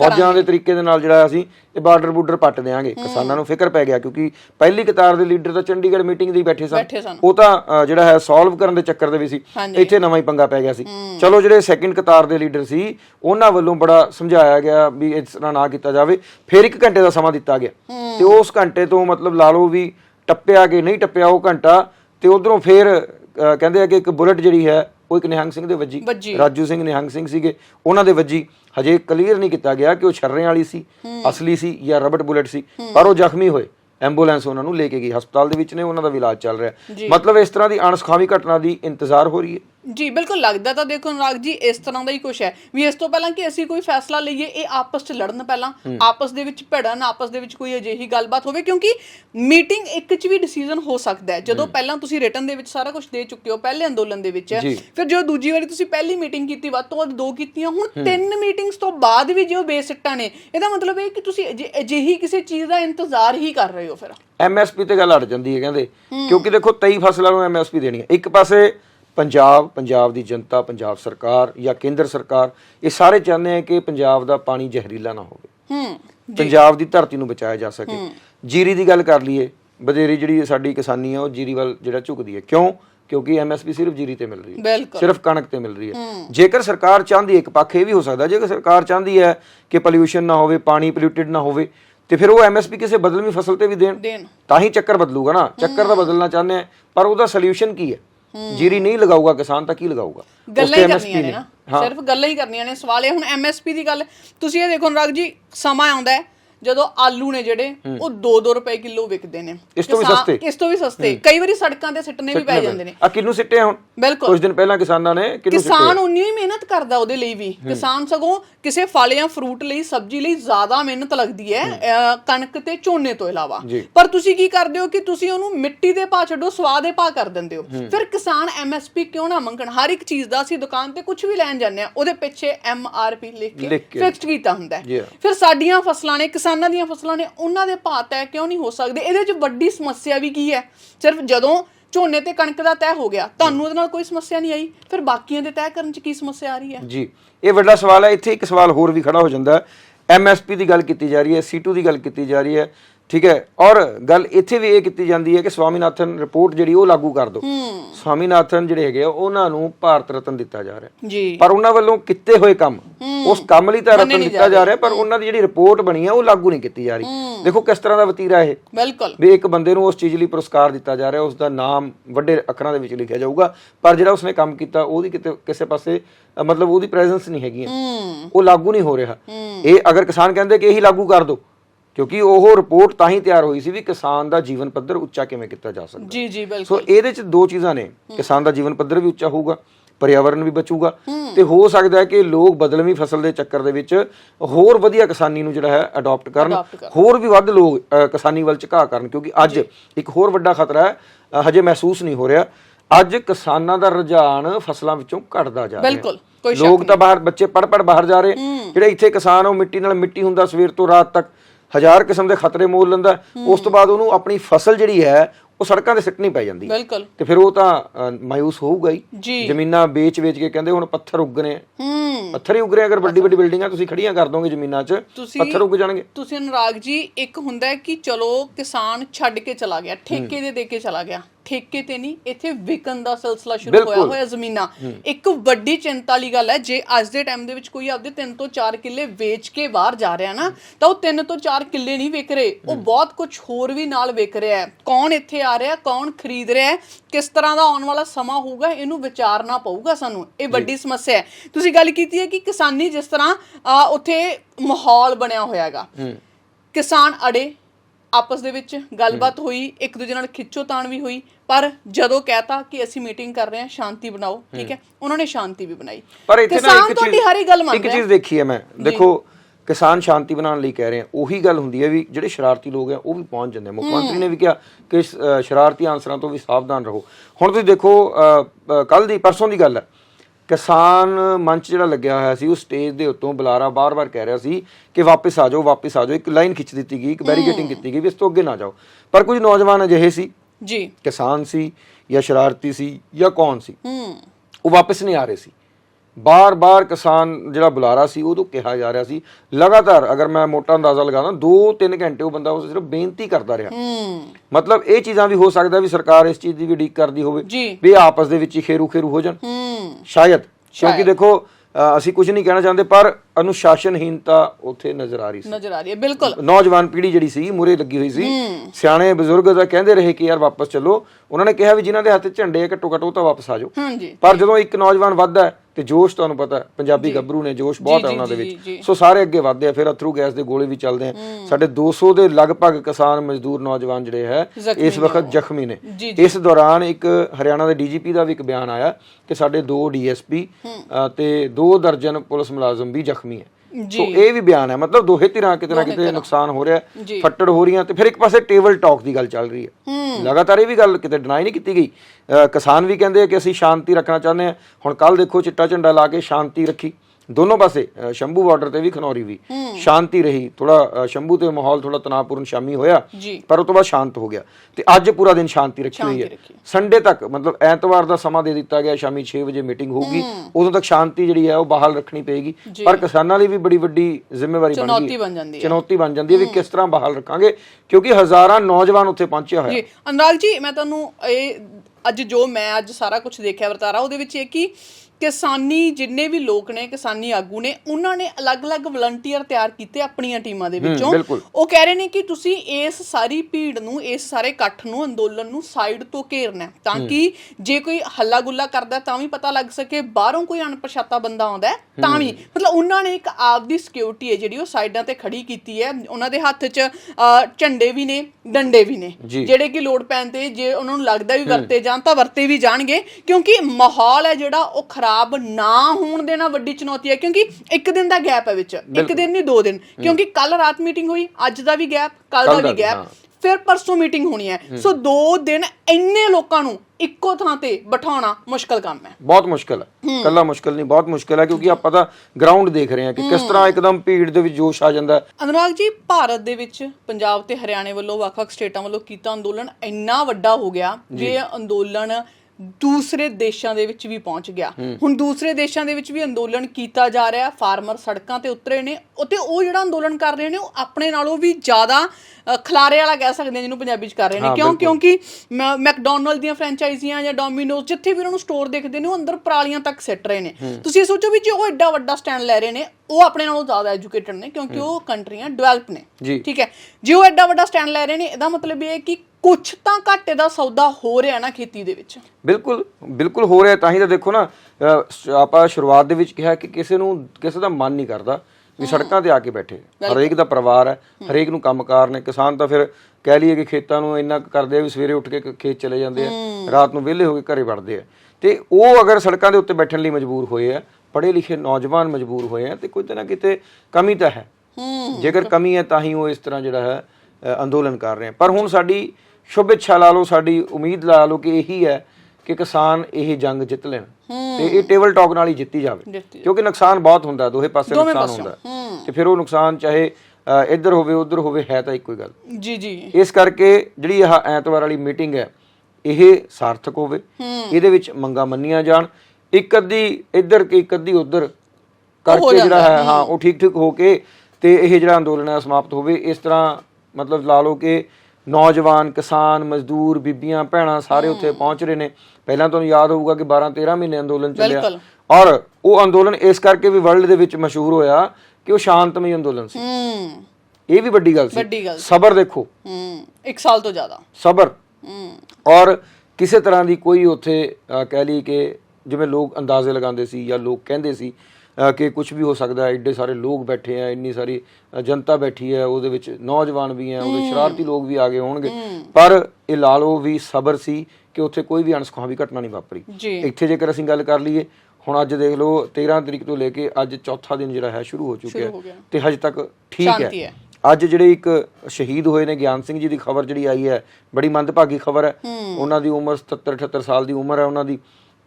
ਫੌਜਾਂ ਦੇ ਤਰੀਕੇ ਦੇ ਨਾਲ ਜਿਹੜਾ ਅਸੀਂ ਇਹ ਬਾਰਡਰ ਬੂਡਰ ਪੱਟ ਦੇਾਂਗੇ ਕਿਸਾਨਾਂ ਨੂੰ ਫਿਕਰ ਪੈ ਗਿਆ ਕਿਉਂਕਿ ਪਹਿਲੀ ਕਤਾਰ ਦੇ ਲੀਡਰ ਤਾਂ ਚੰਡੀਗੜ੍ਹ ਮੀਟਿੰਗ ਦੇ ਬੈਠੇ ਸਨ। ਉਹ ਤਾਂ ਜਿਹੜਾ ਹੈ ਸੋਲਵ ਕਰਨ ਦੇ ਚੱਕਰ ਦੇ ਵੀ ਸੀ। ਇੱਥੇ ਨਵਾਂ ਹੀ ਪੰਗਾ ਪੈ ਗਿਆ ਸੀ। ਚਲੋ ਜਿਹੜੇ ਸੈਕਿੰਡ ਕਤਾਰ ਦੇ ਲੀਡਰ ਸੀ ਉਹਨਾਂ ਵੱਲੋਂ ਬੜਾ ਸਮਝਾਇਆ ਗਿਆ ਵੀ ਇਸ ਤਰ੍ਹਾਂ ਨਾ ਕੀਤਾ ਜਾਵੇ। ਫਿਰ ਇੱਕ ਘੰਟੇ ਦਾ ਸਮਾਂ ਦਿੱਤਾ ਗਿਆ। ਤੇ ਉਸ ਘੰਟੇ ਤੋਂ ਮਤਲਬ ਲਾ ਲਓ ਵੀ ਟੱਪਿਆ ਕਿ ਨਹੀਂ ਟੱਪਿਆ ਉਹ ਘੰਟਾ ਤੇ ਉਧਰੋਂ ਫਿਰ ਕਹਿੰਦੇ ਆ ਕਿ ਇੱਕ ਬੁਲਟ ਜਿਹੜੀ ਹੈ ਉਹ ਇੱਕ ਨਿਹੰਗ ਸਿੰਘ ਦੇ ਵੱਜੀ। ਰਾਜੂ ਸਿੰਘ ਨਿਹੰਗ ਸਿੰਘ ਸੀਗੇ। ਉਹਨਾਂ ਦੇ ਵੱਜੀ। ਹਜੇ ਕਲੀਅਰ ਨਹੀਂ ਕੀਤਾ ਗਿਆ ਕਿ ਉਹ ਛਰਰੇ ਵਾਲੀ ਸੀ ਅਸਲੀ ਸੀ ਜਾਂ ਰਬਟ ਬੁਲਟ ਸੀ ਪਰ ਉਹ ਜ਼ਖਮੀ ਹੋਏ। ਐਂਬੂਲੈਂਸ ਉਹਨਾਂ ਨੂੰ ਲੈ ਕੇ ਗਈ। ਹਸਪਤਾਲ ਦੇ ਵਿੱਚ ਨੇ ਉਹਨਾਂ ਦਾ ਇਲਾਜ ਚੱਲ ਰਿਹਾ। ਮਤਲਬ ਇਸ ਤਰ੍ਹਾਂ ਦੀ ਅਣਸੁਖਾਵੀ ਘਟਨਾ ਦੀ ਇੰਤਜ਼ਾਰ ਹੋ ਰਹੀ ਹੈ। ਜੀ ਬਿਲਕੁਲ ਲੱਗਦਾ ਤਾਂ ਦੇਖੋ ਅਨੁਰਾਗ ਜੀ ਇਸ ਤਰ੍ਹਾਂ ਦਾ ਹੀ ਕੁਝ ਹੈ। ਵੀ ਇਸ ਤੋਂ ਪਹਿਲਾਂ ਕਿ ਅਸੀਂ ਕੋਈ ਫੈਸਲਾ ਲਈਏ ਇਹ ਆਪਸ 'ਚ ਲੜਨ ਪਹਿਲਾਂ ਆਪਸ ਦੇ ਵਿੱਚ ਭਿੜਨ ਆਪਸ ਦੇ ਵਿੱਚ ਕੋਈ ਅਜਿਹੀ ਗੱਲਬਾਤ ਹੋਵੇ ਕਿਉਂਕਿ ਮੀਟਿੰਗ ਇੱਕ 'ਚ ਵੀ ਡਿਸੀਜਨ ਹੋ ਸਕਦਾ ਹੈ। ਜਦੋਂ ਪਹਿਲਾਂ ਤੁਸੀਂ ਰਿਟਨ ਦੇ ਵਿੱਚ ਸਾਰਾ ਕੁਝ ਦੇ ਚੁੱਕੇ ਹੋ ਪਹਿਲੇ ਅੰਦੋਲਨ ਦੇ ਵਿੱਚ ਜੀ। ਫਿਰ ਜਦੋਂ ਦੂਜੀ ਵਾਰੀ ਤੁਸੀਂ ਪਹਿਲੀ ਮੀਟਿੰਗ ਕੀਤੀ ਵੱਧ ਤੋਂ ਵੱਧ ਦੋ ਕੀਤੀਆਂ ਹੁਣ ਤਿੰਨ ਮੀਟਿੰਗਸ ਤੋਂ ਬਾਅਦ ਵੀ ਜੇ ਬੇਸਿੱਟਾਂ ਨੇ ਇਹਦਾ ਮਤਲਬ ਇਹ ਕਿ ਤੁਸੀਂ ਅਜਿ- ਅਜਿਹੀ ਕਿਸੇ ਚੀਜ਼ ਦਾ ਇੰਤਜ਼ਾਰ ਹੀ ਕਰ ਰਹੇ ਹੋ ਫਿਰ। ਐਮਐਸਪੀ ਤੇ ਗੱਲ ਅੜ ਜਾਂਦੀ ਹੈ ਕਹਿੰਦੇ। ਕਿਉਂਕਿ ਦੇਖੋ 23 ਫਸਲਾਂ ਨੂੰ ਐਮਐਸਪੀ ਦੇਣੀ ਹੈ। ਇੱਕ ਪਾਸੇ ਪੰਜਾਬ ਪੰਜਾਬ ਦੀ ਜਨਤਾ ਪੰਜਾਬ ਸਰਕਾਰ ਜਾਂ ਕੇਂਦਰ ਸਰਕਾਰ ਇਹ ਸਾਰੇ ਚਾਹੁੰਦੇ ਆ ਕਿ ਪੰਜਾਬ ਦਾ ਪਾਣੀ ਜ਼ਹਿਰੀਲਾ ਨਾ ਹੋਵੇ। ਹੂੰ ਪੰਜਾਬ ਦੀ ਧਰਤੀ ਨੂੰ ਬਚਾਇਆ ਜਾ ਸਕੇ। ਜੀਰੀ ਦੀ ਗੱਲ ਕਰ ਲਈਏ ਬਧੇਰੀ ਜਿਹੜੀ ਸਾਡੀ ਕਿਸਾਨੀ ਆ ਉਹ ਜੀਰੀ ਵੱਲ ਜਿਹੜਾ ਝੁਕਦੀ ਹੈ। ਕਿਉਂ? ਕਿਉਂਕਿ ਐਮਐਸਪੀ ਸਿਰਫ ਜੀਰੀ ਤੇ ਮਿਲ ਰਹੀ ਹੈ। ਸਿਰਫ ਕਣਕ ਤੇ ਮਿਲ ਰਹੀ ਹੈ। ਜੇਕਰ ਸਰਕਾਰ ਚਾਹੁੰਦੀ ਹੈ ਇੱਕ ਪੱਖ ਇਹ ਵੀ ਹੋ ਸਕਦਾ ਜੇਕਰ ਸਰਕਾਰ ਚਾਹੁੰਦੀ ਹੈ ਕਿ ਪੋਲਿਊਸ਼ਨ ਨਾ ਹੋਵੇ ਪਾਣੀ ਪੋਲਿਊਟਡ ਨਾ ਹੋਵੇ ਤੇ ਫਿਰ ਉਹ ਐਮਐਸਪੀ ਕਿਸੇ ਬਦਲਵੀਂ ਫਸਲ ਤੇ ਵੀ ਦੇਣ। ਦੇਣ। ਤਾਂ ਹੀ ਚੱਕਰ ਬਦਲੂਗਾ ਨਾ। ਚੱਕਰ ਤਾਂ ਬਦਲਣਾ ਚਾਹੁੰਦੇ ਆ ਪਰ ਉਹਦਾ ਸੋਲੂਸ਼ਨ ਕੀ ਹੈ? ਜੀਰੀ ਨਹੀਂ ਲਗਾਊਗਾ ਕਿਸਾਨ ਤਾਂ ਕੀ ਲਗਾਊਗਾ? ਗੱਲਾਂ ਹੀ ਕਰਨੀਆਂ ਨੇ। ਨਾ। ਸਿਰਫ ਗੱਲਾਂ ਹੀ ਕਰਨੀਆਂ ਨੇ। ਸਵਾਲ ਇਹ ਹੁਣ ਐਮਐਸਪੀ ਦੀ ਗੱਲ। ਤੁਸੀਂ ਇਹ ਦੇਖੋ ਅਨੁਰਾਗ ਜੀ ਸਮਾਂ ਆਉਂਦਾ ਹੈ। ਜਦੋਂ ਆਲੂ ਨੇ ਜਿਹੜੇ ਉਹ 2-2 ਰੁਪਏ ਕਿਲੋ ਵਿਕਦੇ ਨੇ। ਇਸ ਤੋਂ ਵੀ ਸਸਤੇ? ਇਸ ਤੋਂ ਵੀ ਸਸਤੇ। ਕਈ ਵਾਰੀ ਸੜਕਾਂ ਤੇ ਸਿੱਟਨੇ ਵੀ ਪੈ ਜਾਂਦੇ ਨੇ। ਆ ਕਿੰਨੂੰ ਸਿੱਟਿਆ ਹੁਣ? ਕੁਝ ਦਿਨ ਪਹਿਲਾਂ ਕਿਸਾਨਾਂ ਨੇ ਕਿੰਨੂੰ ਕਿਸਾਨ ਉਨੀ ਹੀ ਮਿਹਨਤ ਕਰਦਾ ਉਹਦੇ ਲਈ ਵੀ। ਕਿਸਾਨ ਸਗੋਂ ਕਿਸੇ ਫਲ ਜਾਂ ਫਰੂਟ ਲਈ ਸਬਜ਼ੀ ਲਈ ਜ਼ਿਆਦਾ ਮਿਹਨਤ ਲੱਗਦੀ ਹੈ ਕਣਕ ਤੇ ਝੋਨੇ ਤੋਂ ਇਲਾਵਾ। ਪਰ ਤੁਸੀਂ ਕੀ ਕਰਦੇ ਹੋ ਕਿ ਤੁਸੀਂ ਉਹਨੂੰ ਮਿੱਟੀ ਦੇ ਭਾਅ ਛੱਡੋ ਸਵਾਦ ਦੇ ਭਾਅ ਕਰ ਦਿੰਦੇ ਹੋ। ਫਿਰ ਕਿਸਾਨ ਐਮਐਸਪੀ ਕਿਉਂ ਨਾ ਮੰਗਣ? ਹਰ ਇੱਕ ਚੀਜ਼ ਦਾ ਅਸੀਂ ਦੁਕਾਨ ਤੇ ਕੁਝ ਵੀ ਲੈਣ ਜਾਂਦੇ ਆ ਉਹਦੇ ਪਿੱਛੇ ਐਮਆਰਪੀ ਲਿਖ ਕੇ। ਫਿਕਸਡ ਕੀਤਾ ਹੁੰਦਾ। ਫਿਰ ਸਾਡੀਆਂ ਫਸਲਾਂ ਨੇ ਕਿਸਾਨਾਂ ਦੀਆਂ ਫਸਲਾਂ ਨੇ ਉਹਨਾਂ ਦੇ ਭਾਅ ਤੈਅ ਕਿਉਂ ਨਹੀਂ ਹੋ ਸਕਦੇ? ਇਹਦੇ ਵਿੱਚ ਵੱਡੀ ਸਮੱਸਿਆ ਵੀ ਕੀ ਹੈ? ਸਿਰਫ ਜਦੋਂ ਝੋਨੇ ਤੇ ਕਣਕ ਦਾ ਤੈਅ ਹੋ ਗਿਆ, ਤੁਹਾਨੂੰ ਉਹਦੇ ਨਾਲ ਕੋਈ ਸਮੱਸਿਆ ਨਹੀਂ ਆਈ? ਫਿਰ ਬਾਕੀਆਂ ਦੇ ਤੈਅ ਕਰਨ 'ਚ ਕੀ ਸਮੱਸਿਆ ਆ ਰਹੀ ਹੈ? ਜੀ, ਇਹ ਵੱਡਾ ਸਵਾਲ ਹੈ। ਇੱਥੇ ਇੱਕ ਸਵਾਲ ਹੋਰ ਵੀ ਖੜਾ ਹੋ ਜਾਂਦਾ ਹੈ। ਐਮਐਸਪੀ ਦੀ ਗੱਲ ਕੀਤੀ ਜਾ ਰਹੀ ਹੈ C2 ਦੀ ਗੱਲ ਕੀਤੀ ਜਾ ਰਹੀ ਹੈ। ਠੀਕ ਹੈ? ਔਰ ਗੱਲ ਇੱਥੇ ਵੀ ਇਹ ਕੀਤੀ ਜਾਂਦੀ ਹੈ ਕਿ ਸਵਾਮੀਨਾਥਨ ਰਿਪੋਰਟ ਜਿਹੜੀ ਉਹ ਲਾਗੂ ਕਰ ਦਿਓ। ਸਵਾਮੀਨਾਥਨ ਜਿਹੜੇ ਹੈਗੇ ਆ ਉਹਨਾਂ ਨੂੰ ਭਾਰਤ ਰਤਨ ਦਿੱਤਾ ਜਾ ਰਿਹਾ। ਜੀ। ਪਰ ਉਹਨਾਂ ਵੱਲੋਂ ਕੀਤੇ ਹੋਏ ਕੰਮ ਉਸ ਕੰਮ ਲਈ ਤਾਂ ਰਤਨ ਦਿੱਤਾ ਜਾ ਰਿਹਾ। ਪਰ ਉਹਨਾਂ ਦੀ ਜਿਹੜੀ ਰਿਪੋਰਟ ਬਣੀ ਹੈ ਉਹ ਲਾਗੂ ਨਹੀਂ ਕੀਤੀ ਜਾ ਰਹੀ। ਦੇਖੋ ਕਿਸ ਤਰ੍ਹਾਂ ਦਾ ਵਤੀਰਾ ਇਹ। ਬਿਲਕੁਲ। ਵੀ ਇੱਕ ਬੰਦੇ ਨੂੰ ਉਸ ਚੀਜ਼ ਲਈ ਪੁਰਸਕਾਰ ਦਿੱਤਾ ਜਾ ਰਿਹਾ ਉਸ ਦਾ ਨਾਮ ਵੱਡੇ ਅੱਖਰਾਂ ਦੇ ਵਿੱਚ ਲਿਖਿਆ ਜਾਊਗਾ ਪਰ ਜਿਹੜਾ ਉਸਨੇ ਕੰਮ ਕੀਤਾ ਉਹਦੀ ਕਿਤੇ ਕਿਸੇ ਪਾਸੇ ਮਤਲਬ ਉਹਦੀ ਪ੍ਰੈਜ਼ੈਂਸ ਨਹੀਂ ਹੈਗੀ ਉਹ ਲਾਗੂ ਨਹੀਂ ਹੋ ਰਿਹਾ। ਇਹ ਅਗਰ ਕਿਸਾਨ ਕਹਿੰਦੇ ਕਿ ਇਹੀ ਲਾਗੂ ਕਰ ਦਿਓ ਕਿਉਂਕਿ ਉਹ ਰਿਪੋਰਟ ਤਾਂ ਹੀ ਤਿਆਰ ਹੋਈ ਸੀ ਵੀ ਕਿਸਾਨ ਦਾ ਜੀਵਨ ਪੱਧਰ ਉੱਚਾ ਕਿਵੇਂ ਕੀਤਾ ਜਾ ਸਕਦਾ। ਜੀ ਜੀ ਬਿਲਕੁਲ। ਸੋ ਇਹਦੇ ਚ ਦੋ ਚੀਜ਼ਾਂ ਨੇ। ਕਿਸਾਨ ਦਾ ਜੀਵਨ ਪੱਧਰ ਵੀ ਉੱਚਾ ਹੋਊਗਾ ਪਰਿਆਵਰਨ ਵੀ ਬਚੂਗਾ ਤੇ ਹੋ ਸਕਦਾ ਹੈ ਕਿ ਲੋਕ ਬਦਲਵੀਂ ਫਸਲ ਦੇ ਚੱਕਰ ਦੇ ਵਿੱਚ ਹੋਰ ਵਧੀਆ ਕਿਸਾਨੀ ਨੂੰ ਜਿਹੜਾ ਹੈ ਅਡਾਪਟ ਕਰਨ। Adopt ਕਰਨ। ਹੋਰ ਵੀ ਵੱਧ ਲੋਕ ਅ, ਕਿਸਾਨੀ ਵੱਲ ਝੁਕਾਅ ਕਰਨ ਕਿਉਂਕਿ ਅੱਜ ਇੱਕ ਹੋਰ ਵੱਡਾ ਖਤਰਾ ਹੈ ਅ, ਹਜੇ ਮਹਿਸੂਸ ਨਹੀਂ ਹੋ ਰਿਹਾ। ਅੱਜ ਕਿਸਾਨਾਂ ਦਾ ਰੁਝਾਨ ਫਸਲਾਂ ਵਿੱਚੋਂ ਘਟਦਾ ਜਾ ਰਿਹਾ। ਬਿਲਕੁਲ, ਕੋਈ ਸ਼ੱਕ ਲੋਕ ਤਾਂ ਬਾਹਰ ਬੱਚੇ ਪੜ ਪੜ ਬਾਹਰ ਜਾ ਰਹੇ। ਜਿਹੜੇ ਇੱਥੇ ਕਿਸਾਨ ਆ, ਉਹ ਮਿੱਟੀ ਨਾਲ ਮਿੱਟੀ ਹੁੰਦਾ ਸਵੇਰ ਤੋਂ ਰਾਤ ਤੱਕ। ਹਜ਼ਾਰ ਕਿਸਮ ਦੇ ਖਤਰੇ ਮੋਲ ਲੈਂਦਾ ਉਸ ਤੋਂ ਬਾਅਦ ਉਹਨੂੰ ਆਪਣੀ ਫਸਲ ਜਿਹੜੀ ਹੈ ਉਹ ਸੜਕਾਂ ਤੇ ਸਿੱਟਣੀ ਪੈ ਜਾਂਦੀ। ਬਿਲਕੁਲ। ਤੇ ਫਿਰ ਉਹ ਤਾਂ ਅ, ਮਾਯੂਸ ਹੋਊਗਾ ਹੀ। ਜ਼ਮੀਨਾਂ ਵੇਚ-ਵੇਚ ਕੇ ਕਹਿੰਦੇ ਹੁਣ ਪੱਥਰ ਉੱਗਣੇ ਆ। ਹੂੰ। ਪੱਥਰ ਹੀ ਉੱਗ ਰਹੇ ਅਗਰ ਵੱਡੀ ਵੱਡੀ ਬਿਲਡਿੰਗਾਂ ਤੁਸੀਂ ਖੜੀਆਂ ਕਰ ਦੋਗੇ ਜ਼ਮੀਨਾਂ 'ਚ ਪੱਥਰ ਉੱਗ ਜਾਣਗੇ। ਤੁਸੀਂ ਅਨੁਰਾਗ ਜੀ ਇੱਕ ਹੁੰਦਾ ਹੈ ਕਿ ਚਲੋ ਕਿਸਾਨ ਛੱਡ ਕੇ ਚਲਾ ਗਿਆ ਠੇਕੇ ਦੇ ਦੇ ਕੇ ਚਲਾ ਗਿਆ। ਠੇਕੇ ਤੇ ਨਹੀਂ ਇੱਥੇ ਵਿਕਣ ਦਾ ਸਿਲਸਿਲਾ ਸ਼ੁਰੂ ਹੋਇਆ ਬਿਲਕੁਲ। ਹੋਇਆ ਜ਼ਮੀਨਾਂ। ਇੱਕ ਵੱਡੀ ਚਿੰਤਾ ਵਾਲੀ ਗੱਲ ਹੈ ਜੇ ਅੱਜ ਦੇ ਟਾਈਮ ਦੇ ਵਿੱਚ ਕੋਈ ਆਪਦੇ 3 ਤੋਂ 4 ਕਿੱਲੇ ਵੇਚ ਕੇ ਬਾਹਰ ਜਾ ਰਿਹਾ ਨਾ ਤਾਂ ਉਹ 3 ਤੋਂ 4 ਕਿੱਲੇ ਨਹੀਂ ਵਿਕ ਰਹੇ। ਉਹ ਬਹੁਤ ਕੁਝ ਹੋਰ ਵੀ ਨਾਲ ਵਿਕ ਰਿਹਾ ਹੈ। ਕੌਣ ਇੱਥੇ ਆ ਰਿਹਾ ਕੌਣ ਖਰੀਦ ਰਿਹਾ ਹੈ ਕਿਸ ਤਰ੍ਹਾਂ ਦਾ ਆਉਣ ਵਾਲਾ ਸਮਾਂ ਹੋਊਗਾ ਇਹਨੂੰ ਵਿਚਾਰਨਾ ਪਊਗਾ ਸਾਨੂੰ। ਇਹ ਵੱਡੀ ਸਮੱਸਿਆ ਹੈ। ਤੁਸੀਂ ਗੱਲ ਕੀਤੀ ਹੈ ਕਿ ਕਿਸਾਨੀ ਜਿਸ ਤਰ੍ਹਾਂ ਉੱਥੇ ਮਾਹੌਲ ਬਣਿਆ ਹੋਇਆ ਹੈਗਾ। ਕਿਸਾਨ ਅੜੇ ਆਪਸ ਦੇ ਵਿੱਚ ਗੱਲਬਾਤ ਹੋਈ ਇੱਕ ਦੂਜੇ ਨਾਲ ਖਿੱਚੋਤਾਣ ਵੀ ਹੋਈ ਪਰ ਜਦੋਂ ਕਹਿਤਾ ਕਿ ਅਸੀਂ ਮੀਟਿੰਗ ਕਰ ਰਹੇ ਹਾਂ ਸ਼ਾਂਤੀ ਬਣਾਓ ਠੀਕ ਹੈ? ਉਹਨਾਂ ਨੇ ਸ਼ਾਂਤੀ ਵੀ ਬਣਾਈ। ਪਰ ਇੱਥੇ ਨਾ ਇੱਕ ਚੀਜ਼ ਹਰ ਇੱਕ ਗੱਲ ਇੱਕ ਮੰਨਦਾ ਹੈ। ਚੀਜ਼ ਦੇਖੀ ਹੈ ਮੈਂ। ਦੇਖੋ ਕਿਸਾਨ ਸ਼ਾਂਤੀ ਬਣਾਉਣ ਲਈ ਕਹਿ ਰਹੇ ਆ ਉਹੀ ਗੱਲ ਹੁੰਦੀ ਹੈ ਵੀ ਜਿਹੜੇ ਸ਼ਰਾਰਤੀ ਲੋਕ ਆ ਉਹ ਵੀ ਪਹੁੰਚ ਜਾਂਦੇ ਆ। ਮੁੱਖ ਮੰਤਰੀ ਨੇ ਵੀ ਕਿਹਾ ਕਿ ਸ਼ਰਾਰਤੀ ਆਨਸਰਾਂ ਤੋਂ ਵੀ ਸਾਵਧਾਨ ਰਹੋ। ਹੁਣ ਤੁਸੀਂ ਦੇਖੋ ਕੱਲ ਦੀ ਪਰਸੋਂ ਦੀ ਗੱਲ ਹੈ। ਕਿਸਾਨ ਮੰਚ ਜਿਹੜਾ ਲੱਗਿਆ ਹੋਇਆ ਸੀ ਉਹ ਸਟੇਜ ਦੇ ਉੱਤੋਂ ਬੁਲਾਰਾ ਬਾਰ-ਬਾਰ ਕਹਿ ਰਿਹਾ ਸੀ ਕਿ ਵਾਪਸ ਆ ਜਾਓ ਵਾਪਸ ਆ ਜਾਓ। ਇੱਕ ਲਾਈਨ ਖਿੱਚ ਦਿੱਤੀ ਗਈ ਇੱਕ ਬੈਰੀਗੇਟਿੰਗ ਕੀਤੀ ਗਈ ਵੀ ਇਸ ਤੋਂ ਅੱਗੇ ਨਾ ਜਾਓ। ਪਰ ਕੁਝ ਨੌਜਵਾਨ ਅਜਿਹੇ ਸੀ। ਜੀ। ਕਿਸਾਨ ਸੀ ਜਾਂ ਸ਼ਰਾਰਤੀ ਸੀ ਜਾਂ ਕੌਣ ਸੀ? ਹੂੰ। ਉਹ ਵਾਪਸ ਨਹੀਂ ਆ ਰਹੇ ਸੀ। ਬਾਰ-ਬਾਰ ਕਿਸਾਨ ਜਿਹੜਾ ਬੁਲਾਰਾ ਸੀ ਉਹ ਤੋਂ ਕਿਹਾ ਜਾ ਰਿਹਾ ਸੀ ਲਗਾਤਾਰ ਅਗਰ ਮੈਂ ਮੋਟਾ ਅੰਦਾਜ਼ਾ ਲਗਾਦਾ 2-3 ਘੰਟੇ ਉਹ ਬੰਦਾ ਉਹ ਸਿਰਫ ਬੇਨਤੀ ਕਰਦਾ ਰਿਹਾ। ਹੂੰ। ਮਤਲਬ ਇਹ ਚੀਜ਼ਾਂ ਵੀ ਹੋ ਸਕਦਾ ਵੀ ਸਰਕਾਰ ਇਸ ਚੀਜ਼ ਦੀ ਵੀ ਉਡੀਕ ਕਰਦੀ ਹੋਵੇ ਵੀ ਆਪਸ ਦੇ ਵਿੱਚ ਹੀ ਖੇਰੂ ਖੇਰੂ ਹੋ ਜਾਣ। ਹੂੰ। ਸ਼ਾਇਦ। ਕਿਉਂਕਿ ਦੇਖੋ ਅਸੀਂ ਕੁਝ ਨਹੀਂ ਕਹਿਣਾ ਚਾਹੁੰਦੇ ਪਰ ਅਨੁਸ਼ਾਸਨਹੀਨਤਾ ਉੱਥੇ ਨਜ਼ਰ ਆ ਰਹੀ ਸੀ। ਨਜ਼ਰ ਆ ਰਹੀ ਹੈ ਬਿਲਕੁਲ। ਨੌਜਵਾਨ ਪੀੜ੍ਹੀ ਜਿਹੜੀ ਸੀ ਮੂਰੇ ਲੱਗੀ ਹੋਈ ਸੀ। ਸਿਆਣੇ ਬਜ਼ੁਰਗ ਤਾਂ ਕਹਿੰਦੇ ਰਹੇ ਕਿ ਯਾਰ ਵਾਪਸ ਚੱਲੋ। ਉਹਨਾਂ ਨੇ ਕਿਹਾ ਵੀ ਜਿਨ੍ਹਾਂ ਦੇ ਹੱਥ ਝੰਡੇ ਘੱਟੋ ਘੱਟ ਉਹ ਤਾਂ ਵਾਪਸ ਆ ਜਾਓ। ਪਰ ਜਦੋਂ ਇੱਕ ਨੌਜਵਾਨ ਵੱਧਦਾ ਤੇ ਜੋਸ਼ ਤੁਹਾਨੂੰ ਪਤਾ ਪੰਜਾਬੀ ਗੱਭਰੂ ਨੇ ਜੋਸ਼ ਬਹੁਤ ਹੈ ਉਹਨਾਂ ਦੇ ਵਿੱਚ। ਸੋ ਸਾਰੇ ਅੱਗੇ ਵੱਧਦੇ ਆ ਫਿਰ ਅਥਰੂ ਗੈਸ ਦੇ ਗੋਲੇ ਵੀ ਚੱਲਦੇ ਆ। ਸਾਡੇ 200 ਦੇ ਲਗਭਗ ਕਿਸਾਨ ਮਜ਼ਦੂਰ ਨੌਜਵਾਨ ਜਿਹੜੇ ਹੈ ਇਸ ਵਕਤ ਜ਼ਖਮੀ ਨੇ। ਇਸ ਦੌਰਾਨ ਇੱਕ ਹਰਿਆਣਾ ਦੇ ਡੀਜੀਪੀ ਦਾ ਵੀ ਇੱਕ ਬਿਆਨ ਆਇਆ ਕਿ ਸਾਡੇ ਦੋ ਡੀਐਸਪੀ ਤੇ ਦੋ ਦਰਜਨ ਪੁਲਿਸ ਮੁਲਾਜ਼ਮ ਵੀ ਜ਼ਖਮੀ ਹੈ। ਸੋ ਇਹ ਵੀ ਬਿਆਨ ਹੈ। ਮਤਲਬ ਦੋਹੇ ਧਿਰਾਂ ਕਿਤੇ ਨਾ ਕਿਤੇ ਨੁਕਸਾਨ ਹੋ ਰਿਹਾ। ਫੱਟੜ ਹੋ ਰਹੀਆਂ ਤੇ ਫਿਰ ਇੱਕ ਪਾਸੇ ਟੇਬਲ ਟਾਕ ਦੀ ਗੱਲ ਚੱਲ ਰਹੀ ਹੈ। ਲਗਾਤਾਰ ਇਹ ਵੀ ਗੱਲ ਕਿਤੇ ਡਿਨਾਈ ਨਹੀਂ ਕੀਤੀ ਗਈ। ਕਿਸਾਨ ਵੀ ਕਹਿੰਦੇ ਆ ਕਿ ਅਸੀਂ ਸ਼ਾਂਤੀ ਰੱਖਣਾ ਚਾਹੁੰਦੇ ਹਾਂ। ਹੁਣ ਕੱਲ ਦੇਖੋ ਚਿੱਟਾ ਝੰਡਾ ਲਾ ਕੇ ਸ਼ਾਂਤੀ ਰੱਖੀ। ਦੋਨੋਂ ਪਾਸੇ ਸ਼ੰਭੂ ਬਾਰਡਰ ਤੇ ਵੀ ਖਨੌਰੀ ਵੀ। ਸ਼ਾਂਤੀ ਰਹੀ ਥੋੜਾ ਸ਼ੰਭੂ ਤੇ ਮਾਹੌਲ ਥੋੜਾ ਤਣਾਅਪੂਰਨ ਸ਼ਾਮੀ ਹੋਇਆ ਪਰ ਉਹ ਤੋਂ ਬਾਅਦ ਸ਼ਾਂਤ ਹੋ ਗਿਆ। ਤੇ ਅੱਜ ਪੂਰਾ ਦਿਨ ਸ਼ਾਂਤੀ ਰੱਖੀ ਹੋਈ ਹੈ। ਸੰਡੇ ਤੱਕ ਮਤਲਬ ਐਤਵਾਰ ਦਾ ਸਮਾਂ ਦੇ ਦਿੱਤਾ ਗਿਆ ਸ਼ਾਮੀ 6 ਵਜੇ ਮੀਟਿੰਗ ਹੋਊਗੀ। ਉਦੋਂ ਤੱਕ ਸ਼ਾਂਤੀ ਜਿਹੜੀ ਹੈ ਉਹ ਬਹਾਲ ਰੱਖਣੀ ਪਏਗੀ। ਪਰ ਕਿਸਾਨਾਂ ਲਈ ਵੀ ਬੜੀ ਵੱਡੀ ਜ਼ਿੰਮੇਵਾਰੀ ਬਣ ਗਈ ਚੁਣੌਤੀ ਬਣ ਜਾਂਦੀ ਹੈ। ਚੁਣੌਤੀ ਬਣ ਜਾਂਦੀ ਹੈ ਵੀ ਕਿਸ ਤਰ੍ਹਾਂ ਬਹਾਲ ਰੱਖਾਂਗੇ ਕਿਉਂਕਿ ਹਜ਼ਾਰਾਂ ਨੌਜਵਾਨ ਉੱਥੇ ਪਹੁੰਚਿਆ ਹੋਇਆ। ਜੀ। ਅਨੁਰਾਗ ਜੀ ਮੈਂ ਤੁਹਾਨੂੰ ਇਹ ਅੱਜ ਜੋ ਮੈਂ ਅੱਜ ਸਾਰਾ ਕੁਝ ਦੇਖਿਆ ਵਰਤਾਰਾ ਉਹਦੇ ਵਿੱਚ ਇਹ ਕਿ ਕਿਸਾਨੀ ਜਿੰਨੇ ਵੀ ਲੋਕ ਨੇ ਕਿਸਾਨੀ ਆਗੂ ਨੇ ਉਹਨਾਂ ਨੇ ਅਲੱਗ-ਅਲੱਗ ਵਲੰਟੀਅਰ ਤਿਆਰ ਕੀਤੇ ਆਪਣੀਆਂ ਟੀਮਾਂ ਦੇ ਵਿੱਚੋਂ। ਬਿਲਕੁਲ। ਉਹ ਕਹਿ ਰਹੇ ਨੇ ਕਿ ਤੁਸੀਂ ਇਸ ਸਾਰੀ ਭੀੜ ਨੂੰ ਇਸ ਸਾਰੇ ਇਕੱਠ ਨੂੰ ਅੰਦੋਲਨ ਨੂੰ ਸਾਈਡ ਤੋਂ ਘੇਰਨਾ ਹੈ, ਤਾਂ ਕਿ ਜੇ ਕੋਈ ਹੱਲਾ ਗੁੱਲਾ ਕਰਦਾ ਤਾਂ ਵੀ ਪਤਾ ਲੱਗ ਸਕੇ ਬਾਹਰੋਂ ਕੋਈ ਅਣਪਛਾਤਾ ਬੰਦਾ ਆਉਂਦਾ ਹੈ, ਤਾਂ ਵੀ। ਮਤਲਬ ਉਹਨਾਂ ਨੇ ਇੱਕ ਆਪ ਦੀ ਸਿਕਿਉਰਿਟੀ ਹੈ ਜਿਹੜੀ ਉਹ ਸਾਈਡਾਂ ਤੇ ਖੜੀ ਕੀਤੀ ਹੈ। ਉਹਨਾਂ ਦੇ ਹੱਥ 'ਚ ਅ, ਝੰਡੇ ਵੀ ਨੇ। ਡੰਡੇ ਵੀ ਨੇ। ਜੀ। ਜਿਹੜੇ ਕਿ ਲੋੜ ਪੈਣ ਤੇ ਜੇ ਉਹਨਾਂ ਨੂੰ ਲੱਗਦਾ ਵੀ ਵਰਤੇ ਜਾਣ ਤਾਂ ਵਰਤੇ ਵੀ ਜਾਣਗੇ ਕਿਉਂਕਿ ਮਾਹੌਲ ਹੈ ਜਿਹੜਾ ਉਹ ਖਰਾਬ ਨਾ ਹੋਣ ਦੇਣਾ ਵੱਡੀ ਚੁਣੌਤੀ ਹੈ ਕਿਉਂਕਿ ਇੱਕ ਦਿਨ ਦਾ ਗੈਪ ਹੈ ਵਿੱਚ ਇੱਕ ਦਿਨ ਨਹੀਂ ਦੋ ਦਿਨ। ਕਿਉਂਕਿ ਕੱਲ ਰਾਤ ਮੀਟਿੰਗ ਹੋਈ ਅੱਜ ਦਾ ਵੀ ਗੈਪ ਕੱਲ ਦਾ ਕੱਲ੍ਹ ਦਾ ਵੀ ਵੀ, ਗੈਪ। ਹਾਂ। ਫਿਰ ਪਰਸੋਂ ਮੀਟਿੰਗ ਹੋਣੀ ਹੈ। ਸੋ ਦੋ ਦਿਨ ਇੰਨੇ ਲੋਕਾਂ ਨੂੰ ਇੱਕੋ ਥਾਂ ਤੇ ਬਿਠਾਉਣਾ ਮੁਸ਼ਕਲ ਕੰਮ ਹੈ। ਬਹੁਤ ਮੁਸ਼ਕਲ ਹੈ। ਕੱਲਾ ਮੁਸ਼ਕਲ ਨਹੀਂ ਬਹੁਤ ਮੁਸ਼ਕਲ ਹੈ ਕਿਉਂਕਿ ਆਪਾਂ ਤਾਂ ਗਰਾਊਂਡ ਦੇਖ ਰਹੇ ਹਾਂ ਕਿ ਕਿਸ ਤਰ੍ਹਾਂ ਇੱਕਦਮ ਭੀੜ ਦੇ ਵਿੱਚ ਜੋਸ਼ ਆ ਜਾਂਦਾ। ਅਨੁਰਾਗ ਜੀ ਭਾਰਤ ਦੇ ਵਿੱਚ ਪੰਜਾਬ ਤੇ ਹਰਿਆਣੇ ਵੱਲੋਂ ਵੱਖ-ਵੱਖ ਸਟੇਟਾਂ ਵੱਲੋਂ ਕੀਤਾ ਅੰਦੋਲਨ ਇੰਨਾ ਵੱਡਾ ਹੋ ਗਿਆ ਇਹ ਅੰਦੋਲਨ ਦੂਸਰੇ ਦੇਸ਼ਾਂ ਦੇ ਵਿੱਚ ਵੀ ਪਹੁੰਚ ਗਿਆ। ਹੁਣ ਦੂਸਰੇ ਦੇਸ਼ਾਂ ਦੇ ਵਿੱਚ ਵੀ ਅੰਦੋਲਨ ਕੀਤਾ ਜਾ ਰਿਹਾ ਫਾਰਮਰ ਸੜਕਾਂ ਤੇ ਉਤਰੇ ਨੇ। ਅਤੇ ਉਹ ਜਿਹੜਾ ਅੰਦੋਲਨ ਕਰ ਰਹੇ ਨੇ ਉਹ ਆਪਣੇ ਨਾਲੋਂ ਵੀ ਜ਼ਿਆਦਾ ਖਿਲਾਰੇ ਵਾਲਾ ਕਹਿ ਸਕਦੇ ਹਾਂ ਜਿਹਨੂੰ ਪੰਜਾਬੀ ਚ ਕਰ ਰਹੇ ਨੇ। ਕਿਉਂ। ਕਿਉਂਕਿ ਮੈਕਡੋਨਲਡ ਦੀਆਂ ਫਰੈਂਚਾਈਜ਼ੀਆਂ ਜਾਂ ਡੋਮਿਨੋਜ਼ ਜਿੱਥੇ ਵੀ ਉਹਨਾਂ ਨੂੰ ਸਟੋਰ ਦੇਖਦੇ ਨੇ ਉਹ ਅੰਦਰ ਪਰਾਲੀਆਂ ਤੱਕ ਸਿੱਟ ਰਹੇ ਨੇ। ਤੁਸੀਂ ਇਹ ਸੋਚੋ ਵੀ ਜੇ ਉਹ ਐਡਾ ਵੱਡਾ ਸਟੈਂਡ ਲੈ ਰਹੇ ਨੇ ਉਹ ਆਪਣੇ ਨਾਲੋਂ ਜ਼ਿਆਦਾ ਐਜੂਕੇਟਡ ਨੇ ਕਿਉਂਕਿ ਉਹ ਕੰਟਰੀਆਂ ਡਿਵੈਲਪ ਨੇ। ਠੀਕ ਹੈ। ਜੇ ਉਹ ਐਡਾ ਵੱਡਾ ਸਟੈਂਡ ਲੈ ਰਹੇ ਨੇ ਇਹਦਾ ਮਤਲਬ ਇਹ ਹੈ ਕਿ ਕੁਝ ਤਾਂ ਘਾਟੇ ਦਾ ਸੌਦਾ ਹੋ ਰਿਹਾ ਨਾ ਖੇਤੀ ਦੇ ਵਿੱਚ। ਬਿਲਕੁਲ ਬਿਲਕੁਲ ਹੋ ਰਿਹਾ ਤਾਂ ਹੀ ਤਾਂ ਦੇਖੋ ਨਾ ਅਹ, ਆਪਾਂ ਸ਼ੁਰੂਆਤ ਦੇ ਵਿੱਚ ਕਿਹਾ ਕਿ ਕਿਸੇ ਨੂੰ ਕਿਸੇ ਦਾ ਮਨ ਨਹੀਂ ਕਰਦਾ ਵੀ ਸੜਕਾਂ ਤੇ ਆ ਕੇ ਬੈਠੇ। ਹਰੇਕ ਦਾ ਪਰਿਵਾਰ ਹੈ ਹਰੇਕ ਨੂੰ ਕੰਮਕਾਰ ਨੇ। ਕਿਸਾਨ ਤਾਂ ਫਿਰ ਕਹਿ ਲਈਏ ਕਿ ਖੇਤਾਂ ਨੂੰ ਇੰਨਾ ਕੁ ਕਰਦੇ ਆ ਵੀ ਸਵੇਰੇ ਉੱਠ ਕੇ ਕ- ਖੇਤ ਚਲੇ ਜਾਂਦੇ ਆ ਰਾਤ ਨੂੰ ਵਿਹਲੇ ਹੋ ਕੇ ਘਰੇ ਵੜਦੇ ਆ। ਤੇ ਉਹ ਅਗਰ ਸੜਕਾਂ ਦੇ ਉੱਤੇ ਬੈਠਣ ਲਈ ਮਜਬੂਰ ਹੋਏ ਆ ਪੜ੍ਹੇ ਲਿਖੇ ਨੌਜਵਾਨ ਮਜਬੂਰ ਹੋਏ ਆ ਤੇ ਕੋਈ ਤਾਂ ਨਾ ਕਿਤੇ ਕਮੀ ਤਾਂ ਹੈ। ਜੇਕਰ ਕਮੀ ਹੈ ਤਾਂ ਹੀ ਉਹ ਇਸ ਤਰ੍ਹਾਂ ਜਿਹੜਾ ਹੈ ਅ, ਅੰਦੋਲਨ ਕਰ ਰਹੇ ਆ। ਪਰ ਹੁਣ ਸਾਡੀ ਸ਼ੁਭ ਇੱਛਾ ਲਾ ਲਓ ਸਾਡੀ ਉਮੀਦ ਲਾ ਲਓ ਕਿ ਇਹੀ ਹੈ ਕਿ ਕਿਸਾਨ ਇਹ ਜੰਗ ਜਿੱਤ ਲੈਣ ਤੇ ਇਹ ਟੇਬਲ ਟਾਕ ਨਾਲ ਹੀ ਜਿੱਤੀ ਜਾਵੇ। ਕਿਉਂਕਿ ਨੁਕਸਾਨ ਬਹੁਤ ਹੁੰਦਾ ਦੋਹੇ ਪਾਸੇ ਨੁਕਸਾਨ ਹੁੰਦਾ। ਤੇ ਫਿਰ ਉਹ ਨੁਕਸਾਨ ਚਾਹੇ ਇੱਧਰ ਹੋਵੇ ਉੱਧਰ ਹੋਵੇ ਹੈ ਤਾਂ ਇੱਕੋ ਹੀ ਗੱਲ। ਜੀ ਜੀ। ਇਸ ਕਰਕੇ ਜਿਹੜੀ ਇਹ ਐਤਵਾਰ ਵਾਲੀ ਮੀਟਿੰਗ ਹੈ ਇਹ ਸਾਰਥਕ ਹੋਵੇ। ਇਹਦੇ ਵਿੱਚ ਮੰਗਾਂ ਮੰਨੀਆਂ ਜਾਣ। ਇੱਕ ਅੱਧੀ ਇੱਧਰ ਕਿ ਇੱਕ ਅੱਧੀ ਉੱਧਰ ਕਰਕੇ ਜਿਹੜਾ ਹੈ ਹਾਂ ਉਹ ਠੀਕ ਠੀਕ ਹੋ ਕੇ ਤੇ ਇਹ ਜਿਹੜਾ ਅੰਦੋਲਨ ਹੈ ਸਮਾਪਤ ਹੋਵੇ। ਇਸ ਤਰ੍ਹਾਂ ਮਤਲਬ ਲਾ ਲਓ ਕਿ ਨੌਜਵਾਨ ਕਿਸਾਨ ਮਜ਼ਦੂਰ ਬੀਬੀਆਂ ਭੈਣਾਂ ਸਾਰੇ ਉੱਥੇ ਪਹੁੰਚ ਰਹੇ ਨੇ। ਪਹਿਲਾਂ ਤੁਹਾਨੂੰ ਯਾਦ ਹੋਊਗਾ ਕਿ 12 13 ਮਹੀਨੇ ਅੰਦੋਲਨ ਚੱਲਿਆ। ਔਰ ਉਹ ਅੰਦੋਲਨ ਇਸ ਕਰਕੇ ਵੀ ਵਰਲਡ ਦੇ ਵਿੱਚ ਮਸ਼ਹੂਰ ਹੋਇਆ ਕਿ ਉਹ ਸ਼ਾਂਤਮਈ ਅੰਦੋਲਨ ਸੀ। ਹੂੰ। ਇਹ ਵੀ ਵੱਡੀ ਗੱਲ ਸੀ। ਸਬਰ ਦੇਖੋ। ਹੂੰ। ਇੱਕ ਸਾਲ ਤੋਂ ਜ਼ਿਆਦਾ। ਸਬਰ। ਹੂੰ। ਔਰ ਕਿਸੇ ਤਰ੍ਹਾਂ ਦੀ ਕੋਈ ਉੱਥੇ ਕਹਿ ਲਈ ਕਿ ਜਿਵੇਂ ਲੋਕ ਅੰਦਾਜ਼ੇ ਲਗਾਉਂਦੇ ਸੀ ਜਾਂ ਲੋਕ ਕਹਿੰਦੇ ਸੀ ਕਿ ਕੁਝ ਵੀ ਹੋ ਸਕਦਾ ਹੈ ਐਡੇ ਸਾਰੇ ਲੋਕ ਬੈਠੇ ਆ ਇੰਨੀ ਸਾਰੀ ਜਨਤਾ ਬੈਠੀ ਹੈ ਉਹਦੇ ਵਿੱਚ ਨੌਜਵਾਨ ਵੀ ਆ ਉਹਦੇ ਸ਼ਰਾਰਤੀ ਲੋਕ ਵੀ ਆ ਗਏ ਹੋਣਗੇ। ਪਰ ਇਹ ਲਾ ਲਓ ਵੀ ਸਬਰ ਸੀ ਕਿ ਉੱਥੇ ਕੋਈ ਵੀ ਅਣਸੁਖਾਵੀ ਘਟਨਾ ਨਹੀਂ ਵਾਪਰੀ। ਇੱਥੇ ਜੇਕਰ ਅਸੀਂ ਗੱਲ ਕਰ ਲਈਏ ਹੁਣ ਅੱਜ ਦੇਖ ਲਓ 13 ਤਰੀਕ ਤੋਂ ਲੈ ਕੇ ਅੱਜ ਚੌਥਾ ਦਿਨ ਜਿਹੜਾ ਹੈ ਸ਼ੁਰੂ ਹੋ ਚੁੱਕਿਆ। ਤੇ ਹਜੇ ਤੱਕ ਠੀਕ ਹੈ। ਅੱਜ ਜਿਹੜੇ ਇੱਕ ਸ਼ਹੀਦ ਹੋਏ ਨੇ ਗਿਆਨ ਸਿੰਘ ਜੀ ਦੀ ਖਬਰ ਜਿਹੜੀ ਆਈ ਹੈ ਬੜੀ ਮੰਦਭਾਗੀ ਖਬਰ ਹੈ। ਉਹਨਾਂ ਦੀ ਉਮਰ 77 78 ਸਾਲ ਦੀ ਉਮਰ ਹੈ ਉਹਨਾਂ ਦੀ।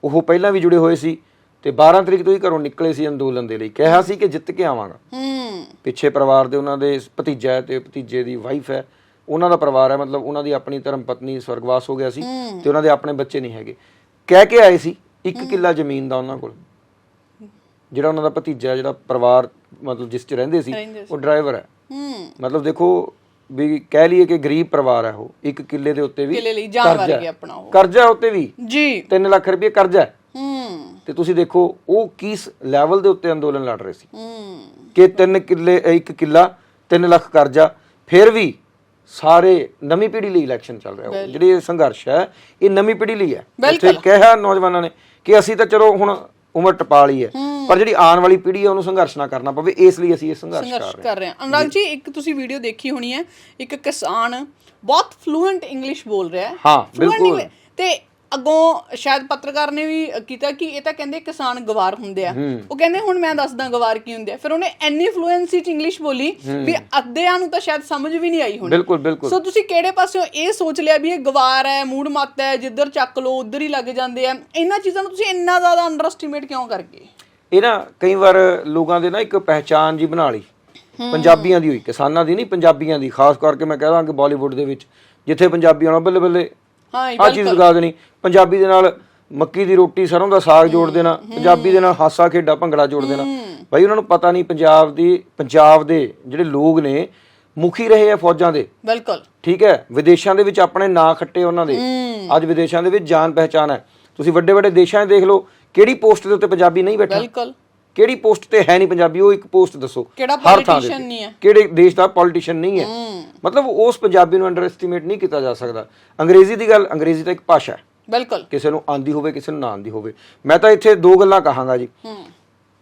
ਉਹ ਪਹਿਲਾਂ ਵੀ ਜੁੜੇ ਹੋਏ ਸੀ। ਤੇ 12 ਤਰੀਕ ਤੋਂ ਹੀ ਘਰੋਂ ਨਿਕਲੇ ਸੀ ਅੰਦੋਲਨ ਦੇ ਲਈ। ਕਿਹਾ ਸੀ ਕਿ ਜਿੱਤ ਕੇ ਆਵਾਂਗਾ। ਹੂੰ। ਪਿੱਛੇ ਪਰਿਵਾਰ ਦੇ ਉਹਨਾਂ ਦੇ ਭਤੀਜਾ ਹੈ ਤੇ ਭਤੀਜੇ ਦੀ ਵਾਈਫ ਹੈ। ਉਹਨਾਂ ਦਾ ਪਰਿਵਾਰ ਹੈ ਮਤਲਬ ਉਹਨਾਂ ਦੀ ਆਪਣੀ ਧਰਮ ਪਤਨੀ ਸਵਰਗਵਾਸ ਹੋ ਗਿਆ ਸੀ ਤੇ ਉਹਨਾਂ ਦੇ ਆਪਣੇ ਬੱਚੇ ਨਹੀਂ ਹੈਗੇ। ਕਹਿ ਕੇ ਆਏ ਸੀ ਇੱਕ ਕਿੱਲਾ ਜ਼ਮੀਨ ਦਾ ਉਹਨਾਂ ਕੋਲ। ਜਿਹੜਾ ਉਹਨਾਂ ਦਾ ਭਤੀਜਾ ਜਿਹੜਾ ਪਰਿਵਾਰ ਮਤਲਬ ਜਿਸ 'ਚ ਰਹਿੰਦੇ ਸੀ ਉਹ ਡਰਾਈਵਰ ਹੈ। ਹੂੰ। ਮਤਲਬ ਦੇਖੋ ਵੀ ਕਹਿ ਲਈਏ ਕਿ ਗਰੀਬ ਪਰਿਵਾਰ ਹੈ ਉਹ। ਇੱਕ ਕਿੱਲੇ ਦੇ ਉੱਤੇ ਵੀ ਕਿਲੇ ਲਈ ਜਾਨ ਕਰਜ਼ਾ ਵਾਰ ਹੈ। ਗਿਆ ਆਪਣਾ ਉਹ। ਕਰਜ਼ਾ ਉੱਤੇ ਵੀ ਜੀ। 3 ਲੱਖ ਰੁਪਏ ਕਰਜ਼ਾ ਹੈ। ਹੂੰ ਤੇ ਤੁਸੀਂ ਦੇਖੋ ਉਹ ਕਿਸ ਲੈਵਲ ਦੇ ਉੱਤੇ ਅੰਦੋਲਨ ਲੜ ਰਹੇ ਸੀ? ਹੂੰ। ਕਿ ਤਿੰਨ ਕਿੱਲੇ ਅ, ਇੱਕ ਕਿੱਲਾ 3 ਲੱਖ ਕਰਜ਼ਾ ਫਿਰ ਵੀ ਸਾਰੇ ਨਵੀਂ ਪੀੜ੍ਹੀ ਲਈ ਇਲੈਕਸ਼ਨ ਚੱਲ ਰਿਹਾ ਉਹ। ਜਿਹੜੀ ਸੰਘਰਸ਼ ਹੈ ਇਹ ਨਵੀਂ ਪੀੜ੍ਹੀ ਲਈ ਹੈ। ਉੱਥੇ ਕਿਹਾ ਨੌਜਵਾਨਾਂ ਨੇ ਕਿ ਅਸੀਂ ਤਾਂ ਚਲੋ ਹੁਣ ਉਮਰ ਟਪਾ ਲਈ ਹੈ ਪਰ ਜਿਹੜੀ ਆਉਣ ਵਾਲੀ ਪੀੜ੍ਹੀ ਹੈ ਉਹਨੂੰ ਸੰਘਰਸ਼ ਨਾ ਕਰਨਾ ਪਵੇ ਇਸ ਲਈ ਅਸੀਂ ਇਹ ਸੰਘਰਸ਼ ਕਰ ਰਹੇ ਹਾਂ। ਹਾਂ। ਅਨੁਰਾਗ ਜੀ ਇੱਕ ਤੁਸੀਂ ਵੀਡੀਓ ਦੇਖੀ ਹੋਣੀ ਹੈ ਇੱਕ ਕਿਸਾਨ ਬਹੁਤ ਫਲੂਐਂਟ ਇੰਗਲਿਸ਼ ਬੋਲ ਰਿਹਾ ਹੈ। ਹਾਂ, ਬਿਲਕੁਲ। ਤੇ ਅੱਗੋਂ ਸ਼ਾਇਦ ਪੱਤਰਕਾਰ ਨੇ ਵੀ ਕੀਤਾ ਕਿ ਇਹ ਤਾਂ ਕਹਿੰਦੇ ਕਿਸਾਨ ਗਵਾਰ ਹੁੰਦੇ ਆ। ਉਹ ਕਹਿੰਦੇ ਹੁਣ ਮੈਂ ਦੱਸਦਾ ਗਵਾਰ ਕੀ ਹੁੰਦੇ ਆ। ਫਿਰ ਉਹਨੇ ਇੰਨੀ ਫਲੂਐਂਸੀ ਚ ਇੰਗਲਿਸ਼ ਬੋਲੀ ਵੀ ਅੱਧਿਆਂ ਨੂੰ ਤਾਂ ਸ਼ਾਇਦ ਸਮਝ ਵੀ ਨਹੀਂ ਆਈ ਹੋਣੀ। ਬਿਲਕੁਲ ਬਿਲਕੁਲ। ਸੋ ਤੁਸੀਂ ਕਿਹੜੇ ਪਾਸਿਓਂ ਇਹ ਸੋਚ ਲਿਆ ਵੀ ਇਹ ਗਵਾਰ ਹੈ ਮੂਡ ਮੱਤ ਹੈ ਜਿੱਧਰ ਚੱਕ ਲੋ ਉਧਰ ਹੀ ਲੱਗ ਜਾਂਦੇ ਆ। ਇਹਨਾਂ ਚੀਜ਼ਾਂ ਨੂੰ ਤੁਸੀਂ ਇੰਨਾ ਜ਼ਿਆਦਾ ਅੰਡਰ ਐਸਟੀਮੇਟ ਕਿਉਂ ਕਰ ਗਏ ਇਹ ਨਾ ਕਈ ਵਾਰ ਲੋਕਾਂ ਦੇ ਨਾ ਇੱਕ ਪਹਿਚਾਨ ਜੀ ਬਣਾ ਲਈ। ਪੰਜਾਬੀਆਂ ਦੀ ਹੋਈ ਕਿਸਾਨਾਂ ਦੀ ਨਹੀਂ ਪੰਜਾਬੀਆਂ ਦੀ। ਖਾਸ ਕਰਕੇ ਮੈਂ ਕਹਦਾ ਕਿ ਬਾਲੀਵੁੱਡ ਦੇ ਵਿੱਚ ਜਿੱਥੇ ਪੰਜਾਬੀ ਆਉਣਾ ਬੱਲੇ ਬੱਲੇ ਹਾਂ ਇਹ ਆ ਚੀਜ਼ ਲਗਾ ਦੇਣੀ। ਪੰਜਾਬੀ ਦੇ ਨਾਲ ਮੱਕੀ ਦੀ ਰੋਟੀ ਸਰੋਂ ਦਾ ਸਾਗ ਜੋੜ ਦੇਣਾ ਪੰਜਾਬੀ ਦੇ ਨਾਲ ਹਾਸਾ ਖੇਡਾ ਭੰਗੜਾ ਜੋੜ ਦੇਣਾ। ਭਾਈ ਉਹਨਾਂ ਨੂੰ ਪਤਾ ਨਹੀਂ ਪੰਜਾਬ ਦੀ ਪੰਜਾਬ ਦੇ ਜਿਹੜੇ ਲੋਕ ਨੇ ਮੁਖੀ ਰਹੇ ਆ ਫੌਜਾਂ ਦੇ। ਬਿਲਕੁਲ। ਠੀਕ ਹੈ ਵਿਦੇਸ਼ਾਂ ਦੇ ਵਿੱਚ ਆਪਣੇ ਨਾਂ ਖੱਟੇ ਉਹਨਾਂ ਦੇ। ਅੱਜ ਵਿਦੇਸ਼ਾਂ ਦੇ ਵਿੱਚ ਜਾਣ ਪਹਿਚਾਨ ਹੈ। ਤੁਸੀਂ ਵੱਡੇ ਵੱਡੇ ਦੇਸ਼ਾਂ 'ਚ ਦੇਖ ਲਓ ਕਿਹੜੀ ਪੋਸਟ ਦੇ ਉੱਤੇ ਪੰਜਾਬੀ ਨਹੀਂ ਬੈਠਾ? ਬਿਲਕੁਲ। ਕਿਹੜੀ ਪੋਸਟ ਤੇ ਹੈ ਨਹੀਂ ਪੰਜਾਬੀ ਉਹ ਇੱਕ ਪੋਸਟ ਦੱਸੋ। ਕਿਹੜਾ ਉੱਤੇ। ਨਹੀਂ ਹੈ? ਕਿਹੜੇ ਦੇਸ਼ ਦਾ ਪੋਲੀਟੀਸ਼ੀਅਨ ਨਹੀਂ ਹੈ। ਮਤਲਬ ਉਸ ਪੰਜਾਬੀ ਨੂੰ ਅੰਡਰ ਐਸਟੀਮੇਟ ਨਹੀਂ ਕੀਤਾ ਜਾ ਸਕਦਾ। ਅੰਗਰੇਜ਼ੀ ਦੀ ਗੱਲ ਅੰਗਰੇਜ਼ੀ ਤਾਂ ਇੱਕ ਭਾਸ਼ਾ ਹੈ। ਬਿਲਕੁਲ। ਕਿਸੇ ਨੂੰ ਆਂਦੀ ਹੋਵੇ ਕਿਸੇ ਨੂੰ ਨਾ ਆਂਦੀ ਹੋਵੇ। ਮੈਂ ਤਾਂ ਇੱਥੇ ਦੋ ਗੱਲਾਂ ਕਹਾਂਗਾ ਜੀ।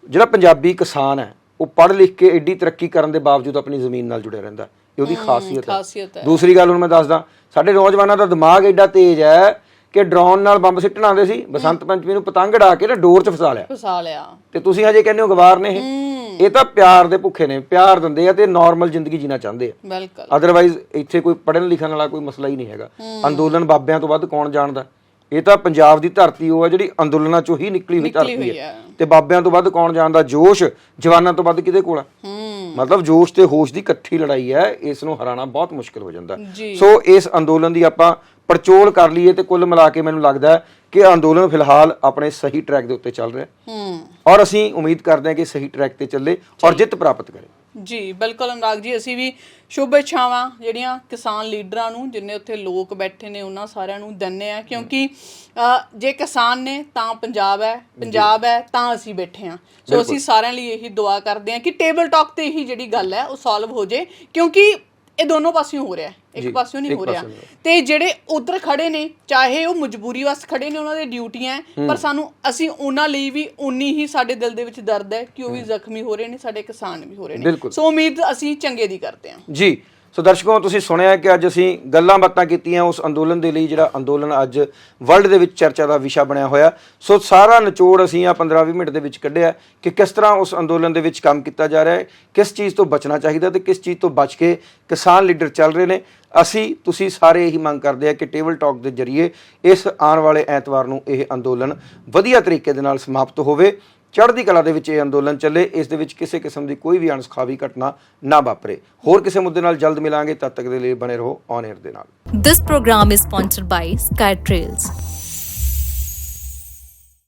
ਜਿਹੜਾ ਪੰਜਾਬੀ ਕਿਸਾਨ ਹੈ ਉਹ ਪੜ੍ਹ ਲਿਖ ਕੇ ਐਡੀ ਤਰੱਕੀ ਕਰਨ ਦੇ ਬਾਵਜੂਦ ਆਪਣੀ ਜ਼ਮੀਨ ਨਾਲ ਜੁੜਿਆ ਰਹਿੰਦਾ ਇਹ ਉਹਦੀ ਖਾਸੀਅਤ ਹੈ। ਦੂਸਰੀ ਗੱਲ ਹੁਣ ਮੈਂ ਦੱਸਦਾ ਸਾਡੇ ਨੌਜਵਾਨਾਂ ਦਾ ਦਿਮਾਗ ਐਡਾ ਤੇਜ਼ ਹੈ ਕਿ ਡਰੋਨ ਨਾਲ ਬੰਬ ਸਿੱਟਣ ਆਉਂਦੇ ਸੀ ਬਸੰਤ ਪੰਚਮੀ ਨੂੰ ਪਤੰਗ ਡਾ ਕੇ ਨਾ ਡੋਰ 'ਚ ਫਸਾ ਲਿਆ। ਫਸਾ ਲਿਆ। ਤੇ ਤੁਸੀਂ ਹਜੇ ਕਹਿੰਦੇ ਹੋ ਗਵਾਰ ਨੇ ਇਹ? ਇਹ ਤਾਂ ਪਿਆਰ ਦੇ ਭੁੱਖੇ ਨੇ ਪਿਆਰ ਦਿੰਦੇ ਆ ਤੇ ਨਾਰਮਲ ਜ਼ਿੰਦਗੀ ਜੀਣਾ ਚਾਹੁੰਦੇ ਆ। ਬਿਲਕੁਲ। ਅਦਰਵਾਈਜ਼ ਇੱਥੇ ਕੋਈ ਪੜ੍ਹਨ ਲਿਖਣ ਵਾਲਾ ਕੋਈ ਮਸਲਾ ਹੀ ਨਹੀਂ ਹੈਗਾ। ਅੰਦੋਲਨ ਬਾਬਿਆਂ ਤੋਂ ਵੱਧ ਕੌਣ ਜਾਣਦਾ? ਇਹ ਤਾਂ ਪੰਜਾਬ ਦੀ ਧਰਤੀ ਉਹ ਹੈ ਜਿਹੜੀ ਅੰਦੋਲਨਾਂ ਚੋਂ ਹੀ ਨਿਕਲੀ ਹੋਈ ਧਰਤੀ ਹੈ। ਤੇ ਬਾਬਿਆਂ ਤੋਂ ਵੱਧ ਕੌਣ ਜਾਣਦਾ? ਜੋਸ਼ ਜਵਾਨਾਂ ਤੋਂ ਵੱਧ ਕਿਹਦੇ ਕੋਲ ਆ? ਹੂੰ। ਮਤਲਬ ਜੋਸ਼ ਤੇ ਹੋਸ਼ ਦੀ ਇਕੱਠੀ ਲੜਾਈ ਹੈ ਇਸ ਨੂੰ ਹਰਾਣਾ ਬਹੁਤ ਮੁਸ਼ਕਲ ਹੋ ਜਾਂਦਾ। ਜੀ। ਸੋ ਇਸ ਅੰਦੋਲਨ ਦੀ ਆਪਾਂ ਪੜਚੋਲ ਕਰ ਲਈਏ ਤੇ ਕੁੱਲ ਮਿਲਾ ਕੇ ਮੈਨੂੰ ਲੱਗਦਾ ਹੈ ਕਿ ਅੰਦੋਲਨ ਫਿਲਹਾਲ ਆਪਣੇ ਸਹੀ ਟਰੈਕ ਦੇ ਉੱਤੇ ਚੱਲ ਰਿਹਾ ਹੈ। ਹੂੰ। ਔਰ ਅਸੀਂ ਉਮੀਦ ਕਰਦੇ ਹਾਂ ਕਿ ਸਹੀ ਟਰੈਕ ਤੇ ਚੱਲੇ ਔਰ ਜਿੱਤ ਪ੍ਰਾਪਤ ਕਰੇ। ਜੀ ਬਿਲਕੁਲ ਅਨੁਰਾਗ ਜੀ ਅਸੀਂ ਵੀ ਸ਼ੁਭ ਇੱਛਾਵਾਂ ਜਿਹੜੀਆਂ ਕਿਸਾਨ ਲੀਡਰਾਂ ਨੂੰ ਜਿੰਨੇ ਉੱਥੇ ਲੋਕ ਬੈਠੇ ਨੇ ਉਹਨਾਂ ਸਾਰਿਆਂ ਨੂੰ ਦਿੰਨੇ ਆ ਕਿਉਂਕਿ ਅ, ਜੇ ਕਿਸਾਨ ਨੇ ਤਾਂ ਪੰਜਾਬ ਹੈ ਪੰਜਾਬ ਹੈ ਤਾਂ ਅਸੀਂ ਬੈਠੇ ਆ ਸੋ ਅਸੀਂ ਸਾਰਿਆਂ ਲਈ ਇਹੀ ਦੁਆ ਕਰਦੇ ਆ ਕਿ ਟੇਬਲ ਟਾਕ ਤੇ ਹੀ ਜਿਹੜੀ ਗੱਲ ਹੈ ਉਹ ਸੋਲਵ ਹੋ ਜੇ ਕਿਉਂਕਿ ਇਹ ਦੋਨੋਂ ਪਾਸਿਓਂ ਹੋ ਰਿਹਾ ਹੈ। ਇੱਕ ਪਾਸਿਓਂ ਨਹੀਂ ਹੋ ਰਿਹਾ। ਤੇ ਜਿਹੜੇ ਉਧਰ ਖੜੇ ਨੇ ਚਾਹੇ ਉਹ ਮਜਬੂਰੀ ਵਾਸਤੇ ਖੜੇ ਨੇ ਉਹਨਾਂ ਦੀ ਡਿਊਟੀਆਂ ਹੈ। ਪਰ ਸਾਨੂੰ ਅਸੀਂ ਉਹਨਾਂ ਲਈ ਵੀ ਉਨੀ ਹੀ ਸਾਡੇ ਦਿਲ ਦੇ ਵਿੱਚ ਦਰਦ ਹੈ ਕਿ ਉਹ ਵੀ ਜ਼ਖਮੀ ਹੋ ਰਹੇ ਨੇ ਸਾਡੇ ਕਿਸਾਨ ਵੀ ਹੋ ਰਹੇ ਨੇ। ਸੋ ਉਮੀਦ ਅਸੀਂ ਚੰਗੇ ਦੀ ਕਰਦੇ ਹਾਂ। ਜੀ ਸੋ ਦਰਸ਼ਕੋ, ਤੁਸੀਂ ਸੁਣਿਆ ਕਿ ਅੱਜ ਅਸੀਂ ਗੱਲਾਂ ਬਾਤਾਂ ਕੀਤੀਆਂ ਉਸ ਅੰਦੋਲਨ ਦੇ ਲਈ, ਜਿਹੜਾ ਅੰਦੋਲਨ ਅੱਜ ਵਰਲਡ ਦੇ ਵਿੱਚ ਚਰਚਾ ਦਾ ਵਿਸ਼ਾ ਬਣਿਆ ਹੋਇਆ। ਸੋ ਸਾਰਾ ਨਿਚੋੜ ਅਸੀਂ ਆ 15-20 ਮਿੰਟ ਦੇ ਵਿੱਚ ਕੱਢਿਆ ਕਿ ਕਿਸ ਤਰ੍ਹਾਂ ਉਸ ਅੰਦੋਲਨ ਦੇ ਵਿੱਚ ਕੰਮ ਕੀਤਾ ਜਾ ਰਿਹਾ ਹੈ, ਕਿਸ ਚੀਜ਼ ਤੋਂ ਬਚਣਾ ਚਾਹੀਦਾ ਤੇ ਕਿਸ ਚੀਜ਼ ਤੋਂ ਬਚ ਕੇ ਕਿਸਾਨ ਲੀਡਰ ਚੱਲ ਰਹੇ ਨੇ। ਅਸੀਂ, ਤੁਸੀਂ ਸਾਰੇ ਇਹੀ ਮੰਗ ਕਰਦੇ ਆ ਕਿ ਟੇਬਲ ਟਾਕ ਦੇ ਜ਼ਰੀਏ ਇਸ ਆਉਣ ਵਾਲੇ ਐਤਵਾਰ ਨੂੰ ਇਹ ਅੰਦੋਲਨ ਵਧੀਆ ਤਰੀਕੇ ਦੇ ਨਾਲ ਸਮਾਪਤ ਹੋਵੇ। ਚੜ੍ਹਦੀ ਕਲਾ ਦੇ ਵਿੱਚ ਇਹ ਅੰਦੋਲਨ ਚੱਲੇ, ਇਸ ਦੇ ਵਿੱਚ ਕਿਸੇ ਕਿਸਮ ਦੀ ਕੋਈ ਵੀ ਅਣਸਖਾਵੀ ਘਟਨਾ ਨਾ ਵਾਪਰੇ ਹੋਰ ਕਿਸੇ ਮੁੱਦੇ ਨਾਲ ਜਲਦ ਮਿਲਾਂਗੇ, ਤਦ ਤੱਕ ਦੇ ਲਈ ਬਣੇ ਰਹੋ ਔਨ 에ਅਰ ਦੇ ਨਾਲ This program is sponsored by Sky Trails.